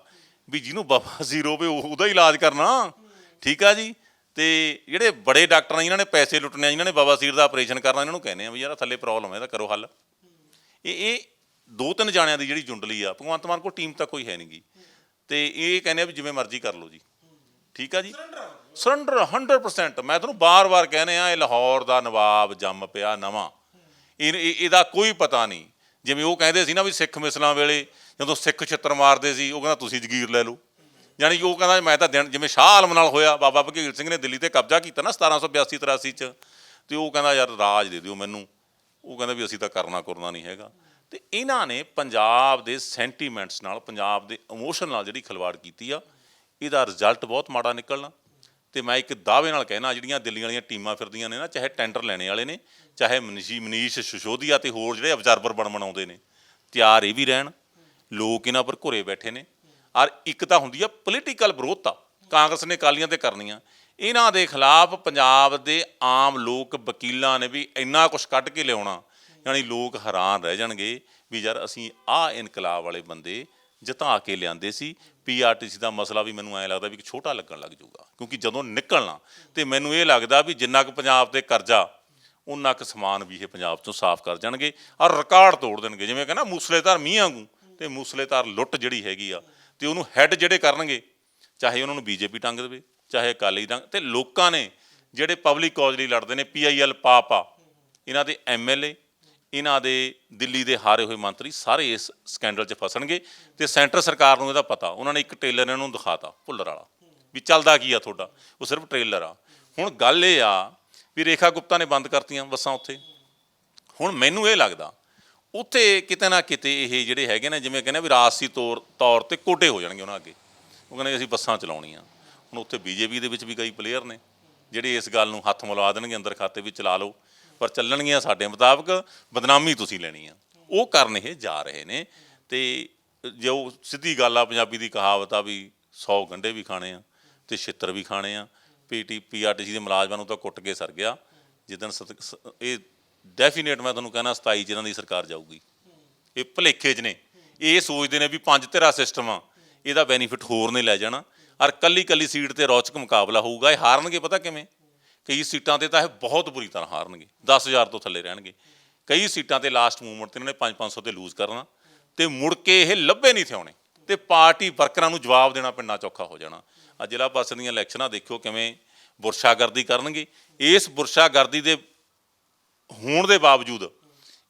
ਵੀ ਜਿਹਨੂੰ ਬਾਬਾ ਹੋਵੇ ਉਹ- ਉਹਦਾ ਇਲਾਜ ਕਰਨਾ। ਠੀਕ ਆ ਜੀ? ਤੇ ਜਿਹੜੇ ਬੜੇ ਡਾਕਟਰ ਨੇ, ਇਹਨਾਂ ਨੇ ਪੈਸੇ ਲੁੱਟਣੇ ਆ ਜਿਨ੍ਹਾਂ ਨੇ ਸੀਰ ਦਾ ਆਪਰੇਸ਼ਨ ਕਰਨਾ, ਇਹਨਾਂ ਨੂੰ ਕਹਿੰਦੇ ਆ ਵੀ ਯਾਰ ਥੱਲੇ ਪ੍ਰੋਬਲਮ ਹੈ ਇਹਦਾ ਕਰੋ ਹੱਲ। ਇਹ ਇਹ ਦੋ ਤਿੰਨ ਜਾਣਿਆਂ ਦੀ ਜਿਹੜੀ ਜੁੰਡਲੀ ਆ ਭਗਵੰਤ ਮਾਨ ਕੋਲ ਟੀਮ ਤਾਂ ਕੋਈ ਹੈ ਨਹੀਂਗੀ ਤੇ ਇਹ ਕਹਿੰਦੇ ਆ ਵੀ ਜਿਵੇਂ ਮਰਜ਼ੀ ਕਰ ਲਓ ਜੀ। ਠੀਕ ਆ ਜੀ? ਸਰੈਂਡਰ 100% ਮੈਂ ਤੁਹਾਨੂੰ ਬਾਰ-ਬਾਰ ਕਹਿੰਦੇ ਆ ਇਹ ਲਾਹੌਰ ਦਾ ਨਵਾਬ ਜੰਮ ਪਿਆ ਨਵਾਂ। ਇਹ ਇਹ- ਇਹਦਾ ਕੋਈ ਪਤਾ ਨਹੀਂ। ਜਿਵੇਂ ਉਹ ਕਹਿੰਦੇ ਸੀ ਨਾ ਵੀ ਸਿੱਖ ਮਿਸਲਾਂ ਵੇਲੇ ਜਦੋਂ ਸਿੱਖ ਛਿੱਤਰ ਮਾਰਦੇ ਸੀ ਉਹ ਕਹਿੰਦਾ ਤੁਸੀਂ ਜਗੀਰ ਲੈ ਲਓ। ਯਾਨੀ ਕਿ ਉਹ ਕਹਿੰਦਾ ਮੈਂ ਤਾਂ ਦਿਨ ਜਿਵੇਂ ਸ਼ਾਹ ਆਲਮ ਨਾਲ ਹੋਇਆ ਬਾਬਾ ਭਗੀਰ ਸਿੰਘ ਨੇ ਦਿੱਲੀ ਤੇ ਕਬਜ਼ਾ ਕੀਤਾ ਨਾ 1782 83 ਚ। ਤੇ ਉਹ ਕਹਿੰਦਾ ਯਾਰ ਰਾਜ ਦੇ ਦਿਓ ਮੈਨੂੰ। ਉਹ ਕਹਿੰਦਾ ਵੀ ਅਸੀਂ ਤਾਂ ਕਰਨਾ ਕਰਨਾ ਨਹੀਂ ਹੈਗਾ। ਤੇ ਇਹਨਾਂ ਨੇ ਪੰਜਾਬ ਦੇ ਸੈਂਟੀਮੈਂਟਸ ਨਾਲ, ਪੰਜਾਬ ਦੇ ਇਮੋਸ਼ਨ ਨਾਲ ਜਿਹੜੀ ਖਿਲਵਾੜ ਕੀਤੀ ਆ, ਇਹਦਾ ਰਿਜ਼ਲਟ ਬਹੁਤ ਮਾੜਾ ਨਿਕਲਣਾ। ਤੇ ਮੈਂ ਇੱਕ ਦਾਅਵੇ ਨਾਲ ਕਹਿਣਾ, ਜਿਹੜੀਆਂ ਦਿੱਲੀ ਵਾਲੀਆਂ ਟੀਮਾਂ ਫਿਰਦੀਆਂ ਨੇ ਨਾ, ਚਾਹੇ ਟੈਂਡਰ ਲੈਣੇ ਵਾਲੇ ਨੇ, ਚਾਹੇ ਮਨੀਸ਼ੀ ਮਨੀਸ਼ ਸ਼ਿਸ਼ੋਦੀਆ ਤੇ ਹੋਰ ਜਿਹੜੇ ਅਬਜ਼ਰਵਰ ਬਣ ਬਣਾਉਂਦੇ ਨੇ, ਤਿਆਰ ਇਹ ਵੀ ਰਹਿਣ। ਲੋਕ ਇਹਨਾਂ ਪਰ ਘੁਰੇ ਬੈਠੇ ਨੇ। ਔਰ ਇੱਕ ਤਾਂ ਹੁੰਦੀ ਆ ਪੋਲੀਟੀਕਲ ਵਿਰੋਧਤਾ, ਕਾਂਗਰਸ ਨੇ ਕਾਲੀਆਂ ਤੇ ਕਰਨੀਆਂ। ਇਹਨਾਂ ਦੇ ਖਿਲਾਫ ਪੰਜਾਬ ਦੇ ਆਮ ਲੋਕ ਵਕੀਲਾਂ ਨੇ ਵੀ ਇੰਨਾ ਕੁਝ ਕੱਢ ਕੇ ਲਿਆਉਣਾ। ਯਾਨੀ ਲੋਕ ਹੈਰਾਨ ਰਹਿ ਜਾਣਗੇ ਵੀ ਯਾਰ ਅਸੀਂ ਆਹ ਇਨਕਲਾਬ ਵਾਲੇ ਬੰਦੇ ਜਿਤਾ ਕੇ ਲਿਆਂਦੇ ਸੀ ਪੀਆਰਟੀਸੀ ਦਾ ਮਸਲਾ ਵੀ ਮੈਨੂੰ ਐ ਲੱਗਦਾ ਵੀ ਇੱਕ ਛੋਟਾ ਲੱਗਣ ਲੱਗ ਜਾਊਗਾ। ਕਿਉਂਕਿ ਜਦੋਂ ਨਿਕਲਣਾ, ਤੇ ਮੈਨੂੰ ਇਹ ਲੱਗਦਾ ਵੀ ਜਿੰਨਾ ਕੁ ਪੰਜਾਬ ਤੇ ਕਰਜ਼ਾ ਉਹਨਾਂ ਕੁ ਸਮਾਨ ਵੀ ਇਹ ਪੰਜਾਬ ਤੋਂ ਸਾਫ਼ ਕਰ ਜਾਣਗੇ ਔਰ ਰਿਕਾਰਡ ਤੋੜ ਦੇਣਗੇ। ਜਿਵੇਂ ਕਹਿੰਦਾ ਮੂਸਲੇਧਾਰ ਮੀਂਹ ਵਾਂਗੂ, ਤੇ ਮੂਸਲੇਧਾਰ ਲੁੱਟ ਜਿਹੜੀ ਹੈਗੀ ਆ, ਤੇ ਉਹਨੂੰ ਹੈੱਡ ਜਿਹੜੇ ਕਰਨਗੇ, ਚਾਹੇ ਉਹਨਾਂ ਨੂੰ ਬੀਜੇਪੀ ਟੰਗ ਦੇਵੇ, ਚਾਹੇ ਅਕਾਲੀ ਟੰਗ, ਤੇ ਲੋਕਾਂ ਨੇ ਜਿਹੜੇ ਪਬਲਿਕ ਕਾਜ਼ ਲਈ ਲੜਦੇ ਨੇ ਪੀਆਈਐਲ ਪਾਪਾ, ਇਹਨਾਂ ਦੇ ਐਮਐਲਏ ਇਹਨਾਂ ਦੇ ਦਿੱਲੀ ਦੇ ਹਾਰੇ ਹੋਏ ਮੰਤਰੀ ਸਾਰੇ ਇਸ ਸਕੈਂਡਲ 'ਚ ਫਸਣਗੇ ਤੇ ਸੈਂਟਰ ਸਰਕਾਰ ਨੂੰ ਇਹਦਾ ਪਤਾ, ਉਹਨਾਂ ਨੇ ਇੱਕ ਟ੍ਰੇਲਰ ਇਹਨਾਂ ਨੂੰ ਦਿਖਾਤਾ, ਭੁੱਲਰ ਵਾਲਾ। ਵੀ ਚੱਲਦਾ ਕੀ ਆ ਤੁਹਾਡਾ? ਉਹ ਸਿਰਫ ਟ੍ਰੇਲਰ ਆ। ਹੁਣ ਗੱਲ ਇਹ ਆ ਵੀ ਰੇਖਾ ਗੁਪਤਾ ਨੇ ਬੰਦ ਕਰਤੀਆਂ ਬੱਸਾਂ ਉੱਥੇ। ਹੁਣ ਮੈਨੂੰ ਇਹ ਲੱਗਦਾ, ਉੱਥੇ ਕਿਤੇ ਨਾ ਕਿਤੇ ਇਹ ਜਿਹੜੇ ਹੈਗੇ ਨੇ, ਜਿਵੇਂ ਕਹਿੰਦੇ ਵੀ ਰਾਜਸੀ ਤੌਰ ਤੌਰ ਤੇ ਕੋਟੇ ਹੋ ਜਾਣਗੇ ਉਹਨਾਂ ਅੱਗੇ। ਉਹ ਕਹਿੰਦੇ ਅਸੀਂ ਬੱਸਾਂ ਚਲਾਉਣੀਆਂ। ਹੁਣ ਉੱਥੇ ਬੀਜੇਪੀ ਦੇ ਵਿੱਚ ਵੀ ਕਈ ਪਲੇਅਰ ਨੇ, ਜਿਹੜੇ ਇਸ ਗੱਲ ਨੂੰ ਹੱਥ ਮਿਲਾ ਦੇਣਗੇ ਅੰਦਰ ਖਾਤੇ ਵੀ ਚਲਾ ਲਓ। ਪਰ ਚੱਲਣਗੀਆਂ ਸਾਡੇ ਮੁਤਾਬਕ ਬਦਨਾਮੀ ਤੁਸੀਂ ਲੈਣੀ ਆ। ਉਹ ਕਰਨ ਇਹ ਜਾ ਰਹੇ ਨੇ ਤੇ ਜੋ ਸਿੱਧੀ ਗੱਲ ਆ, ਪੰਜਾਬੀ ਦੀ ਕਹਾਵਤ ਆ ਵੀ 100 ਗੰਢੇ ਵੀ ਖਾਣੇ ਆ ਤੇ ਛਿੱਤਰ ਵੀ ਖਾਣੇ ਆ। ਪੀਟੀ ਪੀਆਰਟੀਸੀ ਦੇ ਮੁਲਾਜ਼ਮਾਂ ਨੂੰ ਤਾਂ ਕੁੱਟ ਕੇ ਸਰ ਗਿਆ। ਜਿੱਦਣ ਸਤ- ਸ- ਇਹ ਡੈਫੀਨੇਟ ਮੈਂ ਤੁਹਾਨੂੰ ਕਹਿੰਦਾ 27 ਜਿਹਨਾਂ ਦੀ ਸਰਕਾਰ ਜਾਊਗੀ। ਇਹ ਭਲੇਖੇ 'ਚ ਨੇ। ਇਹ ਸੋਚਦੇ ਨੇ ਵੀ ਪੰਜ ਧਿਰਾ ਸਿਸਟਮ ਆ, ਇਹਦਾ ਬੈਨੀਫਿਟ ਹੋਰ ਨੇ ਲੈ ਜਾਣਾ। ਔਰ ਕੱਲੀ ਕੱਲੀ ਸੀਟ ਤੇ ਰੌਚਕ ਮੁਕਾਬਲਾ ਹੋਊਗਾ, ਇਹ ਹਾਰਨਗੇ ਪਤਾ ਕਿਵੇਂ? ਕਈ ਸੀਟਾਂ ਤੇ ਤਾਂ ਇਹ ਬਹੁਤ ਬੁਰੀ ਤਰ੍ਹਾਂ ਹਾਰਨਗੇ 10000 ਤੋਂ ਥੱਲੇ ਰਹਿਣਗੇ। ਕਈ ਸੀਟਾਂ ਤੇ ਲਾਸਟ ਮੂਵਮੈਂਟ ਤੇ ਇਹਨਾਂ ਨੇ 5-500 ਤੇ ਲੂਜ਼ ਕਰਨਾ ਤੇ ਮੁੜ ਕੇ ਇਹ ਲੱਭੇ ਨਹੀਂ ਥਿਆਉਣੇ ਤੇ ਪਾਰਟੀ ਵਰਕਰਾਂ ਨੂੰ ਜਵਾਬ ਦੇਣਾ ਪਿੰਨਾ ਚੌਖਾ ਹੋ ਜਾਣਾ। ਆ ਜ਼ਿਲ੍ਹਾ ਪਾਸੇ ਦੀਆਂ ਇਲੈਕਸ਼ਨਾਂ ਦੇਖਿਓ ਕਿਵੇਂ ਬੁਰਸ਼ਾਗਰਦੀ ਕਰਨਗੇ। ਇਸ ਬੁਰਸ਼ਾਗਰਦੀ ਦੇ ਹੋਣ ਦੇ ਬਾਵਜੂਦ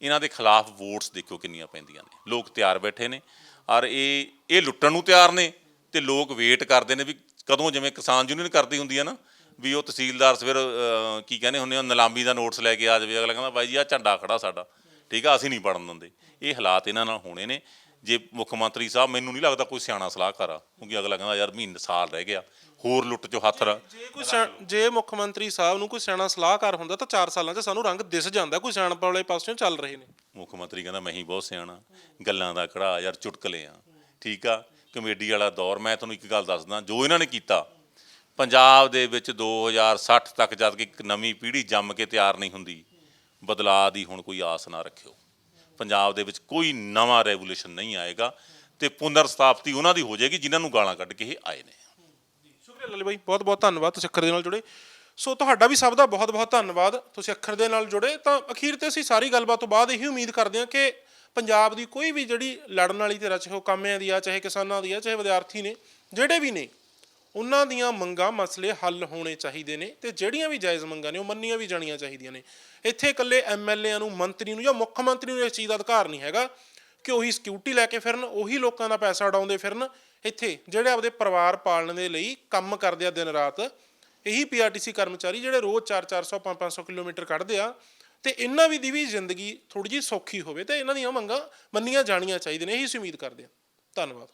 ਇਹਨਾਂ ਦੇ ਖਿਲਾਫ ਵੋਟਸ ਦੇਖਿਓ ਕਿੰਨੀਆਂ ਪੈਂਦੀਆਂ ਨੇ। ਲੋਕ ਤਿਆਰ ਬੈਠੇ ਨੇ ਔਰ ਇਹ ਇਹ ਲੁੱਟਣ ਨੂੰ ਤਿਆਰ ਨੇ ਤੇ ਲੋਕ ਵੇਟ ਕਰਦੇ ਨੇ ਵੀ ਕਦੋਂ ਜਿਵੇਂ ਕਿਸਾਨ ਯੂਨੀਅਨ ਕਰਦੀ ਹੁੰਦੀ ਹੈ ਨਾ ਵੀ ਉਹ ਤਹਿਸੀਲਦਾਰ ਸਵੇਰ ਅਹ, ਕੀ ਕਹਿੰਦੇ ਹੁੰਦੇ ਆ ਨਿਲਾਮੀ ਦਾ ਨੋਟਿਸ ਲੈ ਕੇ ਆ ਜਾਵੇ ਅਗਲਾ ਕਹਿੰਦਾ ਬਾਈ ਜੀ ਆ ਝੰਡਾ ਖੜਾ ਸਾਡਾ। ਠੀਕ ਆ ਅਸੀਂ ਨਹੀਂ ਪੜਨ ਦਿੰਦੇ। ਇਹ ਹਾਲਾਤ ਇਹਨਾਂ ਨਾਲ ਹੋਣੇ ਨੇ। ਜੇ ਮੁੱਖ ਮੰਤਰੀ ਸਾਹਿਬ ਮੈਨੂੰ ਨਹੀਂ ਲੱਗਦਾ ਕੋਈ ਸਿਆਣਾ ਸਲਾਹਕਾਰ ਆ ਕਿਉਂਕਿ ਅਗਲਾ ਕਹਿੰਦਾ ਯਾਰ ਮਹੀਨੇ ਸਾਲ ਰਹਿ ਗਿਆ। ਹੋਰ ਲੁੱਟ ਚੋਂ ਹੱਥ ਰ ਜੇ ਕੋਈ ਜੇ ਮੁੱਖ ਮੰਤਰੀ ਸਾਹਿਬ ਨੂੰ ਕੋਈ ਸਿਆਣਾ ਸਲਾਹਕਾਰ ਹੁੰਦਾ ਤਾਂ 4 ਸਾਲਾਂ 'ਚ ਸਾਨੂੰ ਰੰਗ ਦਿਸ ਜਾਂਦਾ। ਕੋਈ ਸਿਆਣਪ ਵਾਲੇ ਪਾਸਿਓਂ ਚੱਲ ਰਹੇ ਨੇ। ਮੁੱਖ ਮੰਤਰੀ ਕਹਿੰਦਾ ਮੈਂ ਹੀ ਬਹੁਤ ਸਿਆਣਾ। ਗੱਲਾਂ ਦਾ ਕੜਾ ਯਾਰ ਚੁਟਕਲੇ ਆ। ਠੀਕ ਆ? ਕਮੇਡੀ ਵਾਲਾ ਦੌਰ ਮੈਂ ਤੁਹਾਨੂੰ ਇੱਕ ਗੱਲ ਦੱਸਦਾ ਜੋ ਇਹਨਾਂ ਨੇ ਕੀਤਾ ਪੰਜਾਬ ਦੇ ਵਿੱਚ 2060 ਤੱਕ ਜਦ ਕਿ ਇੱਕ ਨਵੀਂ ਪੀੜ੍ਹੀ ਜੰਮ ਕੇ ਤਿਆਰ ਨਹੀਂ ਹੁੰਦੀ, ਬਦਲਾਅ ਦੀ ਹੁਣ ਕੋਈ ਆਸ ਨਾ ਰੱਖਿਓ। ਪੰਜਾਬ ਦੇ ਵਿੱਚ ਕੋਈ ਨਵਾਂ ਰੈਵੋਲੂਸ਼ਨ ਨਹੀਂ ਆਏਗਾ ਤੇ ਪੁਨਰ ਸਥਾਪਤੀ ਉਹਨਾਂ ਦੀ ਹੋ ਜਾਏਗੀ ਜਿਨ੍ਹਾਂ ਨੂੰ ਗਾਲਾਂ ਕੱਢ ਕੇ ਇਹ ਆਏ ਨੇ। ਸ਼ੁਕਰੀਆ ਲੱਲੀ ਬਾਈ, ਬਹੁਤ ਬਹੁਤ ਧੰਨਵਾਦ ਤੁਸੀਂ ਅੱਖਰ ਦੇ ਨਾਲ ਜੁੜੇ। ਸੋ ਤੁਹਾਡਾ ਵੀ ਸਭ ਦਾ ਬਹੁਤ ਬਹੁਤ ਧੰਨਵਾਦ, ਤੁਸੀਂ ਅੱਖਰ ਦੇ ਨਾਲ ਜੁੜੇ। ਤਾਂ ਅਖੀਰ ਤੇ ਅਸੀਂ ਸਾਰੀ ਗੱਲਬਾਤ ਤੋਂ ਬਾਅਦ ਇਹੀ ਉਮੀਦ ਕਰਦੇ ਹਾਂ ਕਿ ਪੰਜਾਬ ਦੀ ਕੋਈ ਵੀ ਜਿਹੜੀ ਲੜਨ ਵਾਲੀ ਧਿਰ ਆ ਉਹ ਕਾਮਿਆਂ ਦੀ ਆ, ਚਾਹੇ ਕਿਸਾਨਾਂ ਦੀ ਆ, ਚਾਹੇ ਵਿਦਿਆਰਥੀ ਨੇ, ਜਿਹੜੇ ਵੀ ਨੇ ਉਹਨਾਂ ਦੀਆਂ ਮੰਗਾਂ ਮਸਲੇ ਹੱਲ ਹੋਣੇ ਚਾਹੀਦੇ ਨੇ ਤੇ ਜਿਹੜੀਆਂ ਵੀ ਜਾਇਜ਼ ਮੰਗਾਂ ਨੇ ਉਹ ਮੰਨੀਆਂ ਵੀ ਜਾਣੀਆਂ ਚਾਹੀਦੀਆਂ ਨੇ। ਇੱਥੇ ਇਕੱਲੇ ਐਮਐਲਏਆਂ ਨੂੰ ਮੰਤਰੀ ਨੂੰ ਜਾਂ ਮੁੱਖ ਮੰਤਰੀ ਨੂੰ ਇਸ ਚੀਜ਼ ਦਾ ਅਧਿਕਾਰ ਨਹੀਂ ਹੈਗਾ ਕਿ ਉਹੀ ਸਿਕਿਉਰਿਟੀ ਲੈ ਕੇ ਫਿਰਨ, ਉਹੀ ਲੋਕਾਂ ਦਾ ਪੈਸਾ ਉਡਾਉਂਦੇ ਫਿਰਨ। ਇੱਥੇ ਜਿਹੜੇ ਆਪਦੇ ਪਰਿਵਾਰ ਪਾਲਣ ਦੇ ਲਈ ਕੰਮ ਕਰਦੇ ਆ ਦਿਨ ਰਾਤ, ਇਹੀ ਪੀਆਰਟੀਸੀ ਕਰਮਚਾਰੀ ਜਿਹੜੇ ਰੋਜ਼ 4-400 5-500 ਕਿਲੋਮੀਟਰ ਕੱਢਦੇ ਆ ਤੇ ਇਹਨਾਂ ਵੀ ਦੀ ਵੀ ਜ਼ਿੰਦਗੀ ਥੋੜੀ ਜਿਹੀ ਸੌਖੀ ਹੋਵੇ ਤੇ ਇਹਨਾਂ ਦੀਆਂ ਮੰਗਾਂ ਮੰਨੀਆਂ ਜਾਣੀਆਂ ਚਾਹੀਦੀਆਂ ਨੇ, ਇਹੀ ਅਸੀਂ ਉਮੀਦ ਕਰਦੇ ਹਾਂ। ਧੰਨਵਾਦ।